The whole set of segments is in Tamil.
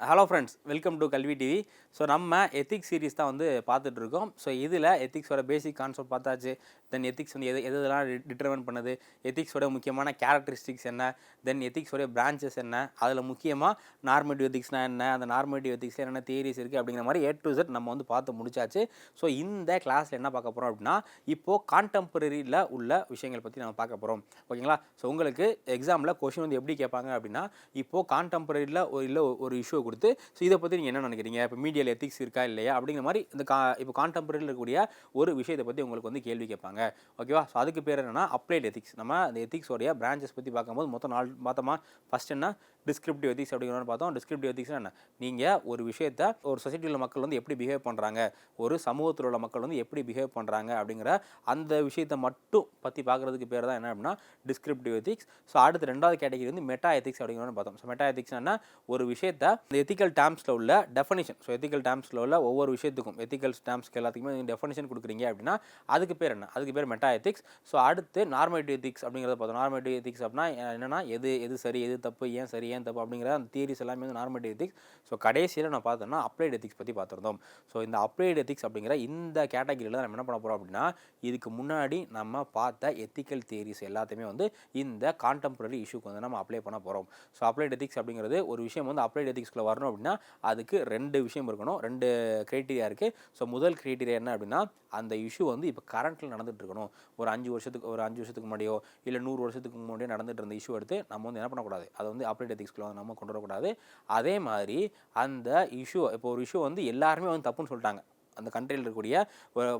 Hello friends welcome to Kalvi TV so நம்ம எத்திக்ஸ் சீரீஸ் தான் வந்து பார்த்துட்ருக்கோம். ஸோ இதில் எத்திக்ஸோட பேசிக் கான்செப்ட் பார்த்தாச்சு. தென் எத்திக்ஸ் வந்து எது எது எதெல்லாம் டிட்டர்மன் பண்ணுது? எத்திக்ஸோட முக்கியமான கேரக்டரிஸ்டிக்ஸ் என்ன? தென் எத்திக்ஸோடைய பிரான்ச்சஸ் என்ன? அதில் முக்கியமாக நார்மேட்டிவ் எத்திக்ஸ்னால் என்ன? அந்த நார்மேட்டிவ் எத்திக்ஸில் என்னென்ன தியரிஸ் இருக்குது அப்படிங்கிற மாதிரி ஏ டு செட் நம்ம வந்து பார்த்து முடிச்சாச்சு. ஸோ இந்த கிளாஸில் என்ன பார்க்க போகிறோம் அப்படின்னா இப்போது கான்டெம்பரரியில் உள்ள விஷயங்கள் பற்றி நம்ம பார்க்க போகிறோம் ஓகேங்களா? ஸோ உங்களுக்கு எக்ஸாமில் கொஷின் வந்து எப்படி கேட்பாங்க அப்படின்னா இப்போது கான்டெம்பரரியில் ஒரு இல்லை ஒரு இஷ்யூ கொடுத்து ஸோ இதை பற்றி நீங்கள் என்ன நினைக்கிறீங்க? இப்போ மீடியாவில் எத்திக்ஸ் இருக்கா இல்லையா? அப்படிங்கிற மாதிரி இந்த கா இப்போ கான்டெம்பரரியில் இருக்கக்கூடிய ஒரு விஷயத்தை பற்றி உங்களுக்கு வந்து கேள்வி கேட்பாங்க. ஓகேவா ஸோ அதுக்கு பேர் என்னன்னா அப்ளைட் எத்திக்ஸ் நம்ம அந்த எத்திக்ஸோடைய பிரான்ச்சஸ் பற்றி பார்க்கும்போது மொத்தம் நாலு பார்த்தோமா ஃபஸ்ட் என்ன? டிஸ்கிரிப்டிவ் எதிக்ஸ் அப்படிங்கிறத பார்த்தோம். டிஸ்கிரிப்டிவ் எதிக்ஸ் என்ன? நீங்கள் ஒரு விஷயத்த ஒரு சொசைட்டியில் மக்கள் வந்து எப்படி பிஹேவ் பண்ணுறாங்க ஒரு சமூகத்தில் உள்ள மக்கள் வந்து எப்படி பிஹேவ் பண்ணுறாங்க அப்படிங்கிற அந்த விஷயத்தை மட்டும் பற்றி பார்க்குறதுக்கு பேர் தான் என்ன அப்படின்னா டிஸ்கிரிப்டிவ் எதிக்ஸ் ஸோ அடுத்து ரெண்டாவது கேட்டகரி வந்து மெட்டா எதிக்ஸ் அப்படிங்கிற பார்த்தோம். ஸோ மெட்டா எதிக்ஸ் என்ன? ஒரு விஷயத்த இந்த எத்திக்கல் டேம்ஸில் உள்ள டெஃபனிஷன் ஸோ எத்திக்கல் டேம்ஸில் உள்ள ஒவ்வொரு விஷயத்துக்கும் எத்திக்கல் டேம்ஸ்க்கு எல்லாத்துக்குமே நீங்கள் டெஃபனிஷன் கொடுக்குறீங்க அப்படின்னா அதுக்கு பேர் என்ன? அதுக்கு பேர் மெட்டா எத்திக்ஸ் ஸோ அடுத்து நார்மேட்டிவ் எத்திக்ஸ் அப்படிங்கிறத பார்த்தோம். நார்மேட்டிவ் எத்திக்ஸ் அப்படின்னா என்னென்னா எது எது சரி எது தப்பு ஏன் சரி ஏன் தப்பு அப்படிங்கிற அந்த தியரிஸ் எல்லாமே வந்து நார்மேட்டிவ் எத்திக்ஸ் ஸோ கடைசியில் நான் பார்த்தோன்னா அப்ளைட் எத்திக்ஸ் பற்றி பார்த்துருந்தோம். ஸோ இந்த அப்ளைட் எத்திக்ஸ் அப்படிங்கிற இந்த கேட்டகரியில் நம்ம என்ன பண்ண போகிறோம் அப்படின்னா இதுக்கு முன்னாடி நம்ம பார்த்த எத்திக்கல் தியரிஸ் எல்லாத்தையுமே வந்து இந்த கான்டெம்பரரி இஷ்யூக்கு வந்து நம்ம அப்ளை பண்ண போகிறோம் ஸோ அப்ளைட் எத்திக்ஸ் அப்படிங்கிறது ஒரு விஷயம் வந்து அப்ளைட் எத்திக்ஸ்க்குள்ளே வரணும் அப்படின்னா அதுக்கு ரெண்டு விஷயம் இருக்கணும். ரெண்டு க்ரைட்டீரியா இருக்குது ஸோ முதல் க்ரைட்டீரியா என்ன அப்படின்னா அந்த இஷ்யூ வந்து இப்போ கரண்ட்டில் நடந்துட்டு இருக்கணும். ஒரு அஞ்சு வருஷத்துக்கு ஒரு அஞ்சு வருஷத்துக்கு முன்னாடியோ இல்லை நூறு வருஷத்துக்கு முன்னாடியோ நடந்துட்டு இருந்த இஷ்யூ எடுத்து நம்ம வந்து என்ன பண்ணக்கூடாது? அதை வந்து அப்ளைட் எத்திக்ஸ்குள்ளே நம்ம கொண்டு வரக்கூடாது அதே மாதிரி அந்த இஷ்யூ இப்போ ஒரு இஷ்யூ வந்து எல்லாருமே வந்து தப்புன்னு சொல்லிட்டாங்க. அந்த கண்ட்ரியில் இருக்கக்கூடிய ஒரு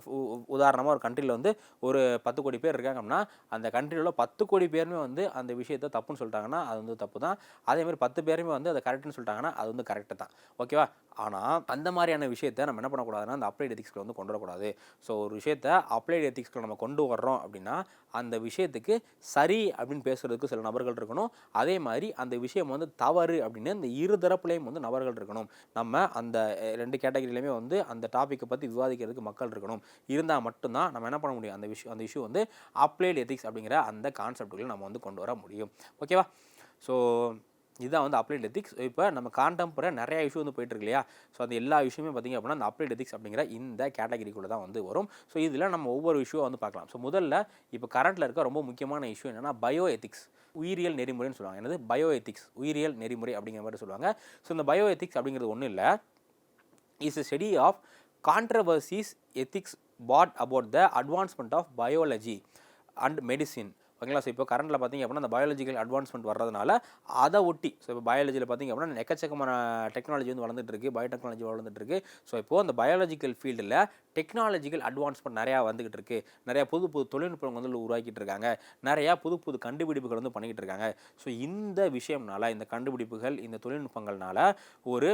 உதாரணமாக ஒரு கண்ட்ரியில் வந்து ஒரு பத்து கோடி பேர் இருக்காங்க அப்படின்னா அந்த கண்ட்ரியில் உள்ள பத்து கோடி பேருமே வந்து அந்த விஷயத்தை தப்புன்னு சொல்லிட்டாங்கன்னா அது வந்து தப்பு தான் அதே மாதிரி பத்து பேருமே வந்து அதை கரெக்டுன்னு சொல்லிட்டாங்கன்னா அது வந்து கரெக்டு தான். ஓகேவா ஆனால் அந்த மாதிரியான விஷயத்தை நம்ம என்ன பண்ணக்கூடாதுன்னா அந்த அப்ளைட் எத்திக்ஸ்க்கு வந்து கொண்டு வரக்கூடாது ஸோ ஒரு விஷயத்தை அப்ளைட் எத்திக்ஸ்க்கு நம்ம கொண்டு வர்றோம் அப்படின்னா அந்த விஷயத்துக்கு சரி அப்படின்னு பேசுகிறதுக்கு சில நபர்கள் இருக்கணும். அதே மாதிரி அந்த விஷயம் வந்து தவறு அப்படின்னு இந்த இரு தரப்புலேயும் வந்து நபர்கள் இருக்கணும். நம்ம அந்த ரெண்டு கேட்டகரியிலையுமே வந்து அந்த டாப்பிக்கை பற்றி விவாதிக்கிறதுக்கு மக்கள் இருக்கணும். இருந்தால் மட்டும்தான் நம்ம என்ன பண்ண முடியும்? அந்த விஷயம் அந்த இஷ்யூ வந்து அப்ளைட் எத்திக்ஸ் அப்படிங்கிற அந்த கான்செப்டுகளை நம்ம வந்து கொண்டு வர முடியும். ஓகேவா ஸோ இதுதான் வந்து அப்ளைட் எத்திக்ஸ் இப்போ நம்ம கான்டெம்பரரி நிறையா இஷ்யூ வந்து போயிட்டு இருக்கு இல்லையா? ஸோ அந்த எல்லா விஷயமே பார்த்திங்க அப்படின்னா அந்த அப்ளைட் எத்திக்ஸ் அப்படிங்கிற இந்த கேட்டகரிக்குள்ளே தான் வந்து வரும். ஸோ இதில் நம்ம ஒவ்வொரு இஷ்யூவை வந்து பார்க்கலாம். ஸோ முதல்ல இப்போ கரண்ட்டில் இருக்க ரொம்ப முக்கியமான இஷ்யூ என்னென்னா பயோ எத்திக்ஸ் உயிரியல் நெறிமுறைன்னு சொல்லுவாங்க. என்னது? பயோ எத்திக்ஸ் உயிரியல் நெறிமுறை அப்படிங்கிற மாதிரி சொல்லுவாங்க. ஸோ இந்த பயோ எத்திக்ஸ் அப்படிங்கிறது ஒன்றும் இல்லை. Is a study of controversies ethics but about the advancement of biology and medicine ஓகேங்களா? ஸோ இப்போ கரண்ட்டில் பார்த்தீங்க அப்படின்னா அந்த பயாலஜிக்கல் அட்வான்ஸ்மெண்ட் வர்றதுனால அதை ஒட்டி ஸோ இப்போ பயாலஜியில் பார்த்தீங்க அப்படின்னா எக்கச்சக்கமான டெக்னாலஜி வந்து வளர்ந்துட்டு இருக்குது பயோடெக்னாலஜி வளர்ந்துட்டுருக்கு ஸோ இப்போது அந்த பயாலஜிக்கல் ஃபீல்டில் டெக்னாலஜிக்கல் அட்வான்ஸ்மெண்ட் நிறையா வந்துக்கிட்டு இருக்குது நிறையா புது புது தொழில்நுட்பங்கள் வந்து உருவாக்கிட்டு இருக்காங்க. நிறையா புது புது கண்டுபிடிப்புகள் வந்து பண்ணிக்கிட்டு இருக்காங்க. ஸோ இந்த விஷயம்னால இந்த கண்டுபிடிப்புகள் இந்த தொழில்நுட்பங்கள்னால ஒரு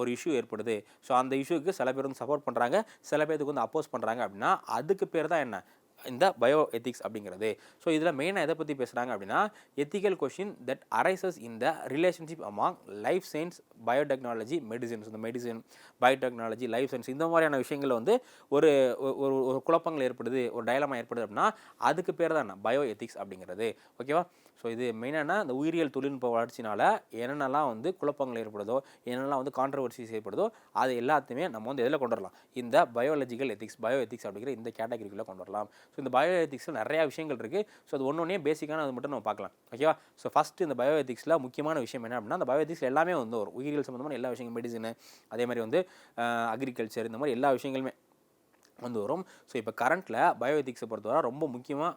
ஒரு இஷ்யூ ஏற்படுது. ஸோ அந்த இஷ்யூக்கு சில பேர் வந்து சப்போர்ட் பண்ணுறாங்க சில பேருக்கு வந்து அப்போஸ் பண்ணுறாங்க அப்படின்னா அதுக்கு பேர் தான் என்ன? இந்த பயோ எத்திக்ஸ் அப்படிங்கிறது. ஸோ இதில் மெயினாக எதை பற்றி பேசுகிறாங்க அப்படின்னா ethical question that arises in the relationship among life science biotechnology medicines இந்த மெடிசின் பயோடெக்னாலஜி லைஃப் சயின்ஸ் இந்த மாதிரியான விஷயங்களில் வந்து ஒரு ஒரு- ஒரு குழப்பங்கள் ஏற்படுது ஒரு டயலமாக ஏற்படுது அப்படின்னா அதுக்கு பேர் தான் என்ன பயோ எத்திக்ஸ் அப்படிங்கிறது ஓகேவா ஸோ இது மெயினான இந்த உயிரியல் தொழில்நுட்ப வளர்ச்சினால் என்னென்னலாம் வந்து குழப்பங்கள் ஏற்படுதோ என்னென்னலாம் வந்து கான்ட்ரவர்சிஸ் ஏற்படுதோ அது எல்லாத்தையுமே நம்ம வந்து எதில் கொண்டு வரலாம்? இந்த பயோலஜிக்கல் எத்திக்ஸ் பயோ எத்திக்ஸ் அப்படிங்கிற இந்த கேட்டகரிக்குள்ளே கொண்டு வரலாம். ஸோ இந்த பயோ எத்திக்ஸில் நிறையா விஷயங்கள் இருக்குது ஸோ அது ஒன்று ஒன்றே பேசிக்கான அது மட்டும் நம்ம பார்க்கலாம். ஓகேவா ஸோ ஃபஸ்ட்டு இந்த பயோ எத்திக்ஸில் முக்கியமான விஷயம் என்ன அப்படின்னா அந்த பயோ எத்திக்ஸ் எல்லாமே வந்து ஒரு உயிரியல் சம்மந்தமான எல்லா விஷயங்களும் மெடிசனு அதே மாதிரி வந்து அக்ரிகல்ச்சர் இந்த மாதிரி எல்லா விஷயங்களுமே வந்து வரும். ஸோ இப்போ கரண்ட்டில் பயோ எத்திக்ஸை பொறுத்தவரை ரொம்ப முக்கியமாக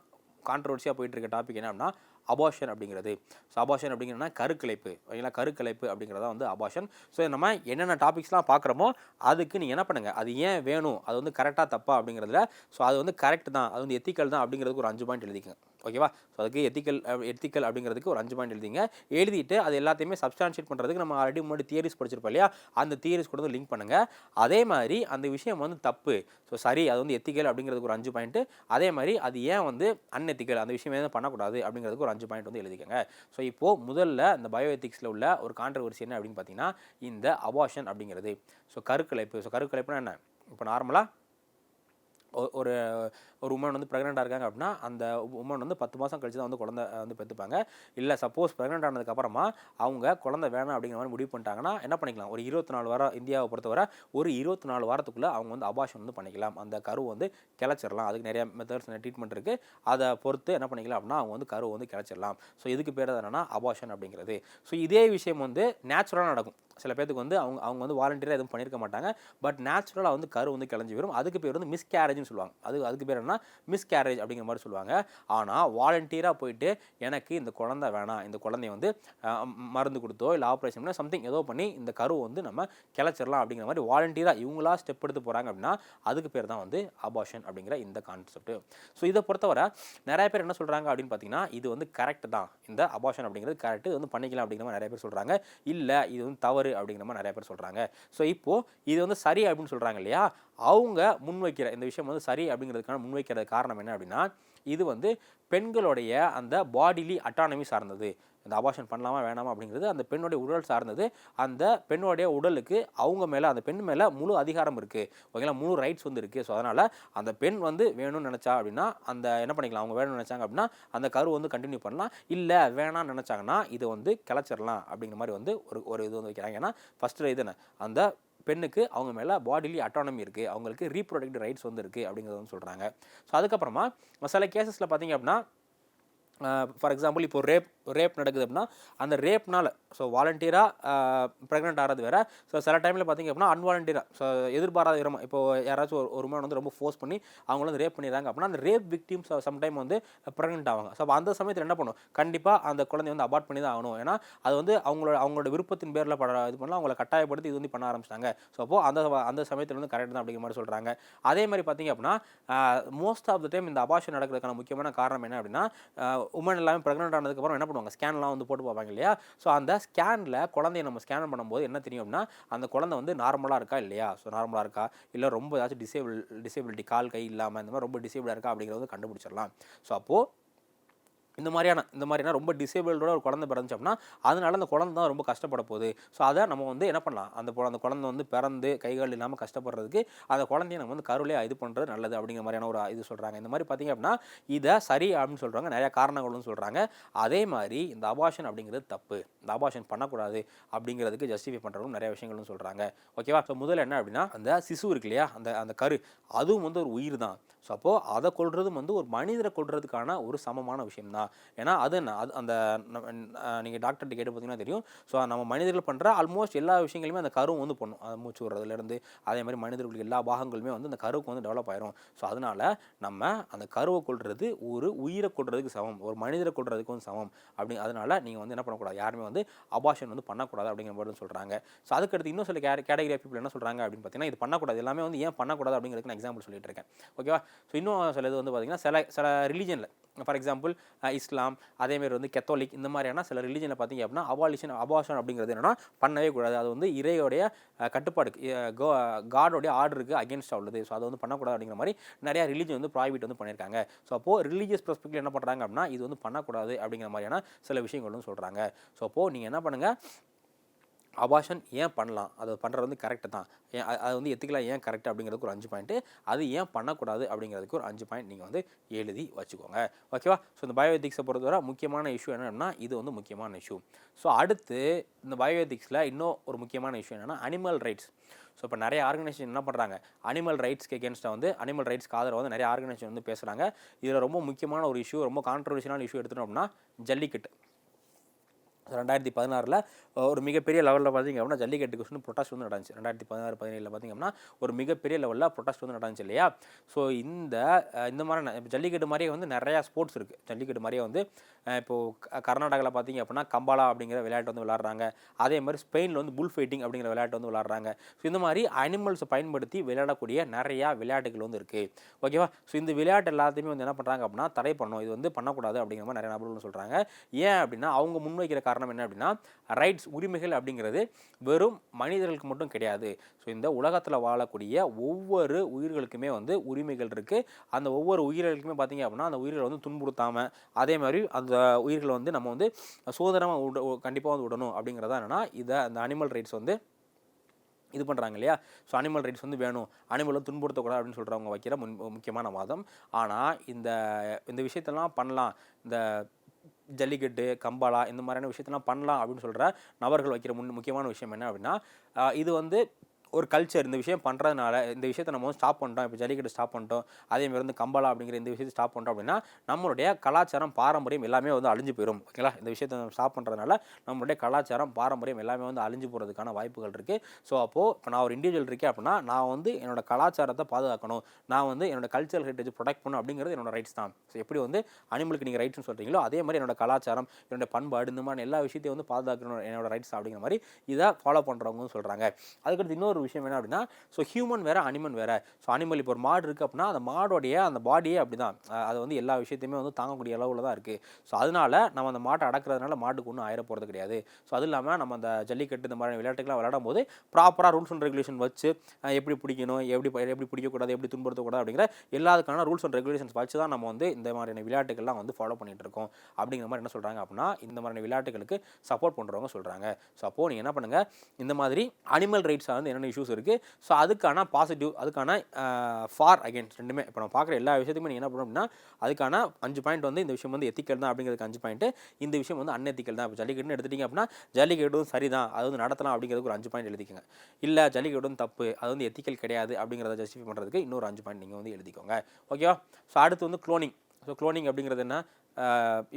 கான்ட்ரவர்சியாக போயிட்டுருக்க டாபிக் என்ன அப்படின்னா அபாஷன் அப்படிங்கிறது. ஸோ அபாஷன் அப்படிங்கிறதுனா கருக்கலைப்பு ஓகேங்களா கருக்கலைப்பு அப்படிங்கிறதா வந்து அபாஷன் ஸோ நம்ம என்னென்ன டாபிக்ஸ்லாம் பார்க்குறோமோ அதுக்கு நீங்கள் என்ன பண்ணுங்கள் அது ஏன் வேணும்? அது வந்து கரெக்டாக தப்பா அப்படிங்கிறதுல ஸோ அது வந்து கரெக்ட் தான். அது வந்து எத்திக்கல் தான் அப்படிங்கிறதுக்கு ஒரு அஞ்சு பாயிண்ட் எழுதிக்கங்க. ஓகேவா? ஸோ அதுக்கு எத்திக்கல் எத்திக்கல் அப்படிங்கிறதுக்கு ஒரு அஞ்சு பாயிண்ட் எழுதிங்க. எழுதிட்டு அது எல்லாத்தையுமே சப்ஸ்டான்ஷியேட் பண்ணுறதுக்கு நம்ம ஆல்ரெடி முன்னாடி தியரிஸ் படிச்சிருப்போம் இல்லையா? அந்த தியரிஸ் கூட வந்து லிங்க் பண்ணுங்கள் அதே மாதிரி அந்த விஷயம் வந்து தப்பு. ஸோ சரி அது வந்து எத்திக்கல் அப்படிங்கிறதுக்கு ஒரு அஞ்சு பாயிண்ட்டு அதே மாதிரி அது ஏன் வந்து அன்எத்திக்கல் அந்த விஷயம் எதுவும் பண்ணக்கூடாது அப்படிங்கிறதுக்கு ஒரு அஞ்சு பாயிண்ட் வந்து எழுதிக்கங்க. ஸோ இப்போது முதல்ல இந்த பயோ எத்திக்ஸில் உள்ள ஒரு கான்ட்ரவர்சி என்ன அப்படின்னு பார்த்தீங்கன்னா இந்த அபாஷன் அப்படிங்கிறது. ஸோ கருக்கலைப்பு. ஸோ கருக்கலைப்புனா என்ன? இப்போ நார்மலாக ஒரு ஒரு உமன் வந்து ப்ரெக்னெண்ட்டாக இருக்காங்க அப்படின்னா அந்த உமன் வந்து பத்து மாதம் கழிச்சு தான் வந்து குழந்தை வந்து பெற்றுப்பாங்க இல்லை சப்போஸ் ப்ரெக்னென்ட் ஆனதுக்கப்புறமா அவங்க குழந்தை வேணாம் அப்படிங்கிற மாதிரி முடிவு பண்ணிட்டாங்கன்னா என்ன பண்ணிக்கலாம்? ஒரு இருபத்தி நாலு வாரம் இந்தியாவை பொறுத்தவரை ஒரு இருபத்தி நாலு வாரத்துக்குள்ளே அவங்க வந்து அபாஷன் வந்து பண்ணிக்கலாம். அந்த கரு வந்து கிளச்சிடலாம் அதுக்கு நிறைய மெத்தட்ஸ் ட்ரீட்மெண்ட் இருக்குது அதை பொறுத்து என்ன பண்ணிக்கலாம் அப்படின்னா அவங்க வந்து கரு வந்து கிளச்சிடலாம் ஸோ இதுக்கு பேர் தான் என்னன்னா அபாஷன் அப்படிங்கிறது. ஸோ இதே விஷயம் வந்து நேச்சுரலாக நடக்கும். சில பேருக்கு வந்து அவங்க அவங்க வந்து வாலண்டியராக எதுவும் பண்ணியிருக்க மாட்டாங்க. பட் நேச்சுரலாக வந்து கரு வந்து கிளஞ்சி வரும் அதுக்கு பேர் வந்து மிஸ்கேரேஜ்னு சொல்லுவாங்க. அது அதுக்கு பேர் என்ன மிஸ்கேரேஜ் அப்படிங்கிற மாதிரி சொல்லுவாங்க. ஆனால் வாலண்டியராக போயிட்டு எனக்கு இந்த குழந்தை வேணாம் இந்த குழந்தைய வந்து மருந்து கொடுத்தோ இல்லை ஆப்ரேஷன் பண்ணி சம்திங் ஏதோ பண்ணி இந்த கருவை வந்து நம்ம கிளச்சிடலாம் அப்படிங்கிற மாதிரி வாலண்டியராக இவங்களா ஸ்டெப் எடுத்து போகிறாங்க அப்படின்னா அதுக்கு பேர் தான் வந்து அபாஷன் அப்படிங்கிற இந்த கான்செப்ட் ஸோ இதை பொறுத்தவரை நிறைய பேர் என்ன சொல்கிறாங்க அப்படின்னு பார்த்தீங்கன்னா இது வந்து கரெக்ட் தான். இந்த அபாஷன் அப்படிங்கிறது கரெக்ட் இது வந்து பண்ணிக்கலாம் அப்படிங்கிற மாதிரி நிறைய பேர் சொல்கிறாங்க இல்லை இது வந்து தவறு. அப்படிங்கிற மாதிரி நிறைய பேர் சொல்கிறாங்க ஸோ இப்போது இது வந்து சரி அப்படின்னு சொல்கிறாங்க இல்லையா? அவங்க முன்வைக்கிற இந்த விஷயம் வந்து சரி அப்படிங்கிறதுக்கான முன்வைக்கிறது காரணம் என்ன அப்படின்னா இது வந்து பெண்களுடைய அந்த பாடிலி அட்டானமி சார்ந்தது. இந்த அபாஷன் பண்ணலாமா வேணாமா அப்படிங்கிறது அந்த பெண்ணுடைய உடல் சார்ந்தது. அந்த பெண்ணுடைய உடலுக்கு அவங்க மேலே அந்த பெண் மேலே முழு அதிகாரம் இருக்குது ஓகேங்களா? முழு ரைட்ஸ் வந்து இருக்குது ஸோ அதனால் அந்த பெண் வந்து வேணும்னு நினச்சா அப்படின்னா அந்த என்ன பண்ணிக்கலாம்? அவங்க வேணும்னு நினச்சாங்க அப்படின்னா அந்த கரு வந்து கண்டினியூ பண்ணலாம். இல்லை வேணாம்னு நினச்சாங்கன்னா இதை வந்து கிளச்சிடலாம் அப்படிங்கிற மாதிரி வந்து ஒரு ஒரு இது வந்து வைக்கிறாங்க. ஏன்னா ஃபஸ்ட்டு இது அந்த பெண்ணுக்கு அவங்க மேலே பாடிலி அட்டானமி இருக்குது அவங்களுக்கு ரீப்ரொடக்டிவ் ரைட்ஸ் வந்து இருக்குது அப்படிங்கிறது வந்து சொல்கிறாங்க ஸோ அதுக்கப்புறமா சில கேசஸில் பார்த்தீங்க அப்படின்னா ஃபார் எக்ஸாம்பிள் இப்போ ரேப் ரேப் நடக்குது அப்படின்னா அந்த ரேப்னால் ஸோ வாலண்டியராக ப்ரெக்னென்ட் ஆகிறது வேறு. ஸோ சில டைமில் பார்த்தீங்க அப்படின்னா அன்வாலண்டியராக ஸோ எதிர்பாராத விதமாக இப்போ யாராச்சும் ஒரு ஒரு வந்து ரொம்ப ஃபோர்ஸ் பண்ணி அவங்கள வந்து ரேப் பண்ணிடுறாங்க அப்படின்னா அந்த ரேப் விக்டிம்ஸ் சம்டைம் வந்து ப்ரெக்னென்ட் ஆவாங்க. ஸோ அந்த சமயத்தில் என்ன பண்ணும்? கண்டிப்பாக அந்த குழந்தைய வந்து அபார்ட் பண்ணி தான் ஆகணும். ஏன்னா அது வந்து அவங்களோட அவங்களோட விருப்பத்தின் பேரில் பட இது பண்ணலாம் அவங்கள கட்டாயப்படுத்தி இது வந்து பண்ண ஆரம்பிச்சிட்டாங்க. ஸோ அப்போது அந்த அந்த சமயத்தில் வந்து கரெக்ட் தான் அப்படிங்கிற மாதிரி சொல்கிறாங்க அதே மாதிரி பார்த்தீங்க அப்படின்னா மோஸ்ட் ஆஃப் த டைம் இந்த அபாஷன் நடக்கிறதுக்கான முக்கியமான காரணம் என்ன அப்படின்னா உமன் எல்லாமே ப்ரெக்னென்ட் ஆனதுக்கப்புறம் என்ன பண்ணுவாங்க? ஸ்கேன்லாம் வந்து போட்டு பார்ப்பாங்க இல்லையா? ஸோ அந்த ஸ்கேனில் குழந்தைய நம்ம ஸ்கேன் பண்ணும்போது என்ன தெரியும் அப்படின்னா அந்த குழந்தை வந்து நார்மலாக இருக்கா இல்லையா? ஸோ நார்மலாக இருக்கா? இல்லை ரொம்ப ஏதாச்சும் டிசேபிள் டிசேபிலிட்டி கால் கை இல்லாமல் இந்த மாதிரி ரொம்ப டிசேபிளாக இருக்கா அப்படிங்கிறத கண்டுபிடிச்சிடலாம். ஸோ அப்போது இந்த மாதிரியான இந்த மாதிரினா ரொம்ப டிசேபிள்டோட ஒரு குழந்தை பிறந்துச்சு அப்படின்னா அதனால அந்த குழந்தை தான் ரொம்ப கஷ்டப்பட போகுது. ஸோ அதை நம்ம வந்து என்ன பண்ணலாம்? அந்த அந்த குழந்தை வந்து பிறந்து கைகள் இல்லாமல் கஷ்டப்படுறதுக்கு அந்த குழந்தைய நம்ம வந்து கருவிலே இது பண்ணுறது நல்லது அப்படிங்கிற மாதிரியான ஒரு இது சொல்கிறாங்க இந்த மாதிரி பார்த்தீங்க அப்படின்னா இதை சரி அப்படின்னு சொல்கிறாங்க நிறையா காரணங்களும் சொல்கிறாங்க அதே மாதிரி இந்த அபாஷன் அப்படிங்கிறது தப்பு. இந்த அபாஷன் பண்ணக்கூடாது அப்படிங்கிறதுக்கு ஜஸ்டிஃபை பண்ணுறவங்க நிறைய விஷயங்களும் சொல்கிறாங்க ஓகேவா ஸோ முதல்ல என்ன அப்படின்னா அந்த சிசு இருக்கு இல்லையா? அந்த அந்த கரு. அதுவும் வந்து ஒரு உயிர் தான். ஸோ அப்போது அதை கொள்றதும் வந்து ஒரு மனிதரை கொள்றதுக்கான ஒரு சமமான விஷயம் தான் ஏன்னா அது என்ன அது அந்த நீங்கள் டாக்டர்கிட்ட கேட்டு பார்த்தீங்கன்னா தெரியும். ஸோ நம்ம மனிதர்கள் பண்ணுற ஆல்மோஸ்ட் எல்லா விஷயங்களுமே அந்த கருவும் வந்து பண்ணும். அந்த மூச்சு விடுறதுலேருந்து அதே மாதிரி மனிதர்களுக்கு எல்லா பாகங்களுமே வந்து அந்த கருவுக்கு வந்து டெவலப் ஆயிரும். ஸோ அதனால் நம்ம அந்த கருவை கொள்வது ஒரு உயிரை கொள்றதுக்கு சமம் ஒரு மனிதரை கொள்றதுக்கும் வந்து சமம். அப்படி அதனால நீங்கள் வந்து என்ன பண்ணக்கூடாது? யாருமே வந்து அபாஷன் வந்து பண்ணக்கூடாது அப்படிங்கிற மாதிரி சொல்கிறாங்க ஸோ அதுக்கடுத்து இன்னும் சில கே கேட்டகரி பீப்பிள் என்ன சொல்கிறாங்க அப்படின்னு பார்த்தீங்கன்னா இது பண்ணக்கூடாது. எல்லாமே வந்து ஏன் பண்ணக்கூடாது அப்படிங்கிறதுக்கு நான் எக்ஸாம்பிள் சொல்லிட்டு இருக்கேன். ஓகேவா ஸோ இன்னும் சில இது வந்து பார்த்தீங்கன்னா சில சில ரிலீஜனில் ஃபார் எக்ஸாம்பிள் இஸ்லாம் அதேமாரி வந்து கெத்தோலிக் இந்த மாதிரியான சில ரிலீஜனில் பார்த்தீங்க அப்படின்னா அபாலிஷன் அபாஷன் அப்படிங்கிறது என்னன்னா பண்ணவே கூடாது. அது வந்து இறையோடைய கட்டுப்பாடு கட்டுப்பாடுக்கு காடோடைய ஆர்டருக்கு அகேன்ஸ்டாக உள்ளது. ஸோ அதை வந்து பண்ணக்கூடாது அப்படிங்கிற மாதிரி நிறையா ரிலீஜன் வந்து ப்ராய்பிட் வந்து பண்ணியிருக்காங்க. ஸோ அப்போது ரிலீஜியஸ் பெர்ஸ்பெக்டிவ் என்ன பண்ணுறாங்க அப்படின்னா இது வந்து பண்ணக்கூடாது அப்படிங்கிற மாதிரியான சில விஷயங்களும் சொல்கிறாங்க ஸோ அப்போது நீங்கள் என்ன பண்ணுங்கள் அபாஷன் ஏன் பண்ணலாம்? அது பண்ணுறது வந்து கரெக்டு தான். ஏன் அது- வந்து எத்துக்கலாம் ஏன் கரெக்ட் அப்படிங்கிறதுக்கு ஒரு அஞ்சு பாயிண்ட்டு அது ஏன் பண்ணக்கூடாது அப்படிங்கிறதுக்கு ஒரு அஞ்சு பாயிண்ட் நீங்கள் வந்து எழுதி வச்சுக்கோங்க. ஓகேவா ஸோ இந்த பயோஎத்திக்ஸை பொறுத்தவரை முக்கியமான இஷ்யூ என்னன்னா இது வந்து முக்கியமான இஷ்யூ ஸோ அடுத்து இந்த பயோஎத்திக்ஸில் இன்னும் ஒரு முக்கியமான இஷ்யூ என்னென்னா அனிமல் ரைட்ஸ் ஸோ இப்போ நிறைய ஆர்கனைசேஷன் என்ன பண்ணுறாங்க அனிமல் ரைட்ஸ்க்கு எகேன்ஸ்டாக வந்து அனிமல் ரைட்ஸ்க்கு ஆதரவு வந்து நிறைய ஆர்கனைசேஷன் வந்து பேசுகிறாங்க இதில் ரொம்ப முக்கியமான ஒரு இஷ்யூ ரொம்ப கான்ட்ரவர்ஷியலான இஷ்யூ எடுத்துட்டோம் அப்படின்னா ஜல்லிக்கட்டு. ரெண்டாயிரத்தி பதினாறில் ஒரு மிகப்பெரிய லெவலில் பார்த்தீங்க அப்படின்னா ஜல்லிக்கட்டு கொஸ்டின் ப்ரொட்டஸ்ட் வந்து நடந்துச்சு. ரெண்டாயிரத்தி பதினாறு பதினேழில் பார்த்திங்க அப்படின்னா ஒரு மிகப்பெரிய லெவலில் ப்ரொட்டஸ்ட் வந்து நடந்துச்சு இல்லையா? ஸோ இந்த இந்த மாதிரி ஜல்லிக்கட்டு மாதிரியே வந்து நிறையா ஸ்போர்ட்ஸ் இருக்குது ஜல்லிக்கட்டு மாதிரியே வந்து இப்போது க- கர்நாடகாவில் பார்த்தீங்க அப்படின்னா கம்பாலா அப்படிங்கிற விளையாட்டு வந்து விளாட்றாங்க அதே மாதிரி ஸ்பெயினில் வந்து புல் ஃபைட்டிங் அப்படிங்கிற விளையாட்டு வந்து விளாட்றாங்க ஸோ இந்த மாதிரி அனிமல்ஸை பயன்படுத்தி விளையாடக்கூடிய நிறையா விளையாட்டுகள் வந்து இருக்குது ஓகேவா ஸோ இந்த விளையாட்டு எல்லாத்தையுமே வந்து என்ன பண்ணுறாங்க அப்படின்னா தடை பண்ணணும். இது வந்து பண்ணக்கூடாது அப்படிங்கிற மாதிரி நிறைய நபர்கள் சொல்கிறாங்க ஏன் அப்படின்னா அவங்க முன்வைக்கிற காரணம் காரணம் என்ன அப்படின்னா ரைட்ஸ் உரிமைகள் அப்படிங்கிறது வெறும் மனிதர்களுக்கு மட்டும் கிடையாது. ஸோ இந்த உலகத்தில் வாழக்கூடிய ஒவ்வொரு உயிர்களுக்குமே வந்து உரிமைகள் இருக்குது அந்த ஒவ்வொரு உயிர்களுக்குமே பார்த்தீங்க அப்படின்னா அந்த உயிர்களை வந்து துன்புறுத்தாமல் அதே மாதிரி அந்த உயிர்களை வந்து நம்ம வந்து சுதந்திரமாக விட கண்டிப்பாக வந்து விடணும் அப்படிங்கிறதா என்னென்னா இதை அந்த அனிமல் ரைட்ஸ் வந்து இது பண்ணுறாங்க இல்லையா? ஸோ அனிமல் ரைட்ஸ் வந்து வேணும். அனிமலை துன்புறுத்தக்கூடாது அப்படின்னு சொல்கிறவங்க வைக்கிற முன் முக்கியமான வாதம். ஆனால் இந்த இந்த விஷயத்தெல்லாம் பண்ணலாம். இந்த ஜல்லிக்கட்டு கம்பாலா இந்த மாதிரியான விஷயத்தெல்லாம் பண்ணலாம் அப்படின்னு சொல்கிற நபர்கள் வைக்கிற முன் முக்கியமான விஷயம் என்ன அப்படின்னா இது வந்து ஒரு கல்ச்சர் இந்த விஷயம் பண்ணுறதுனால இந்த விஷயத்தை நம்ம வந்து ஸ்டாப் பண்ணிட்டோம். இப்போ ஜல்லிக்கட்டு ஸ்டாப் பண்ணிட்டோம். அதே மாதிரி வந்து கம்பளா அப்படிங்கிற இந்த விஷயத்தை ஸ்டாப் பண்ணிட்டோம் அப்படின்னா நம்மளுடைய கலாச்சாரம் பாரம்பரியம் எல்லாமே வந்து அழிஞ்சு போயிடும் ஓகேங்களா இந்த விஷயத்தை ஸ்டாப் பண்ணுறதுனால நம்மளுடைய கலாச்சாரம் பாரம்பரியம் எல்லாமே வந்து அழிஞ்சு போகிறதுக்கான வாய்ப்புகள் இருக்குது ஸோ அப்போது இப்போ நான் ஒரு இண்டிவிஜுவல் இருக்கேன் அப்படின்னா நான் வந்து என்னோட கலாச்சாரத்தை பாதுகாக்கணும். நான் வந்து என்னோட கல்ச்சரல் ஹெரிட்டேஜ் ப்ரொடெக்ட் பண்ணணும் அப்படிங்கிறது என்னோட ரைட்ஸ் தான். ஸோ எப்படி வந்து அனிமலுக்கு நீங்கள் ரைட்ஸ்னு சொல்கிறீங்களோ அதே மாதிரி என்னோட கலாச்சாரம் என்னோட பண்பாடு இந்த மாதிரி எல்லா விஷயத்தையும் வந்து பாதுகாக்கணும் என்னோட ரைட்ஸ் அப்படிங்கிற மாதிரி இதை ஃபாலோ பண்ணுறவங்க சொல்கிறாங்க அதுக்கடுத்து இன்னொரு விஷயம் என்ன அப்படின்னா ஸோ ஹியூமன் வேற அனிமல் வேற. ஸோ அனிமல் இப்போ ஒரு மாடு இருக்குது அப்படின்னா அந்த மாடோடைய அந்த பாடியே அப்படி தான் அது வந்து எல்லா விஷயத்தையுமே வந்து தாங்கக்கூடிய அளவில் தான் இருக்குது ஸோ அதனால நம்ம அந்த மாட்டை அடக்கிறதுனால மாட்டுக்கு ஒன்றும் ஆயிர போகிறது கிடையாது. ஸோ அது இல்லாமல் நம்ம அந்த ஜல்லிக்கட்டு இந்த மாதிரி விளையாட்டுக்கெல்லாம் விளையாடும் போது ப்ராப்பராக ரூல்ஸ் அண்ட் ரெகுலேஷன் வச்சு எப்படி பிடிக்கணும் எப்படி எப்படி பிடிக்கக்கூடாது எப்படி துன்படுத்தக்கூடாது அப்படிங்கிற எல்லாத்துக்கான ரூல்ஸ் அண்ட் ரெகுலேஷன்ஸ் வச்சு தான் நம்ம வந்து இந்த மாதிரியான விளையாட்டுகள்லாம் வந்து ஃபாலோ பண்ணிட்டு இருக்கோம். அப்படிங்கிற மாதிரி என்ன சொல்கிறாங்க அப்படின்னா இந்த மாதிரியான விளையாட்டுகளுக்கு சப்போர்ட் பண்ணுறவங்க சொல்கிறாங்க ஸோ அப்போது நீங்கள் என்ன பண்ணுங்கள் இந்த மாதிரி அனிமல் ரைட்ஸ் வந்து என்னென்ன இஷ்யூஸ் இருக்குது ஸோ அதுக்கான பாசிட்டிவ் அதுக்கான ஃபார் அகேன்ஸ்ட் ரெண்டுமே. இப்போ நம்ம பார்க்குற எல்லா விஷயத்துக்குமே நீங்கள் என்ன பண்ணணும் அப்படின்னா அதுக்கான அஞ்சு பாயிண்ட் வந்து இந்த விஷயம் வந்து எத்திக்கல் தான் அப்படிங்கிறதுக்கு அஞ்சு பாயிண்ட் இந்த விஷயம் வந்து அன்எத்திக்கல் தான். இப்போ ஜல்லிக்கட்டுன்னு எடுத்துட்டீங்க அப்படின்னா ஜல்லிக்கட்டும் சரி தான் அது வந்து நடத்தலாம் அப்படிங்கிறதுக்கு ஒரு அஞ்சு பாயிண்ட் எழுதிக்கோங்க. இல்லை ஜல்லிக்கட்டும் தப்பு. அது வந்து எத்திக்கல் கிடையாது அப்படிங்கிறத ஜஸ்டிஃபை பண்ணுறதுக்கு இன்னொரு அஞ்சு பாயிண்ட் நீங்கள் வந்து எழுதிக்கோங்க. ஓகேவா ஸோ அடுத்து வந்து க்ளோனிங் ஸோ க்ளோனிங் அப்படிங்கிறது என்ன?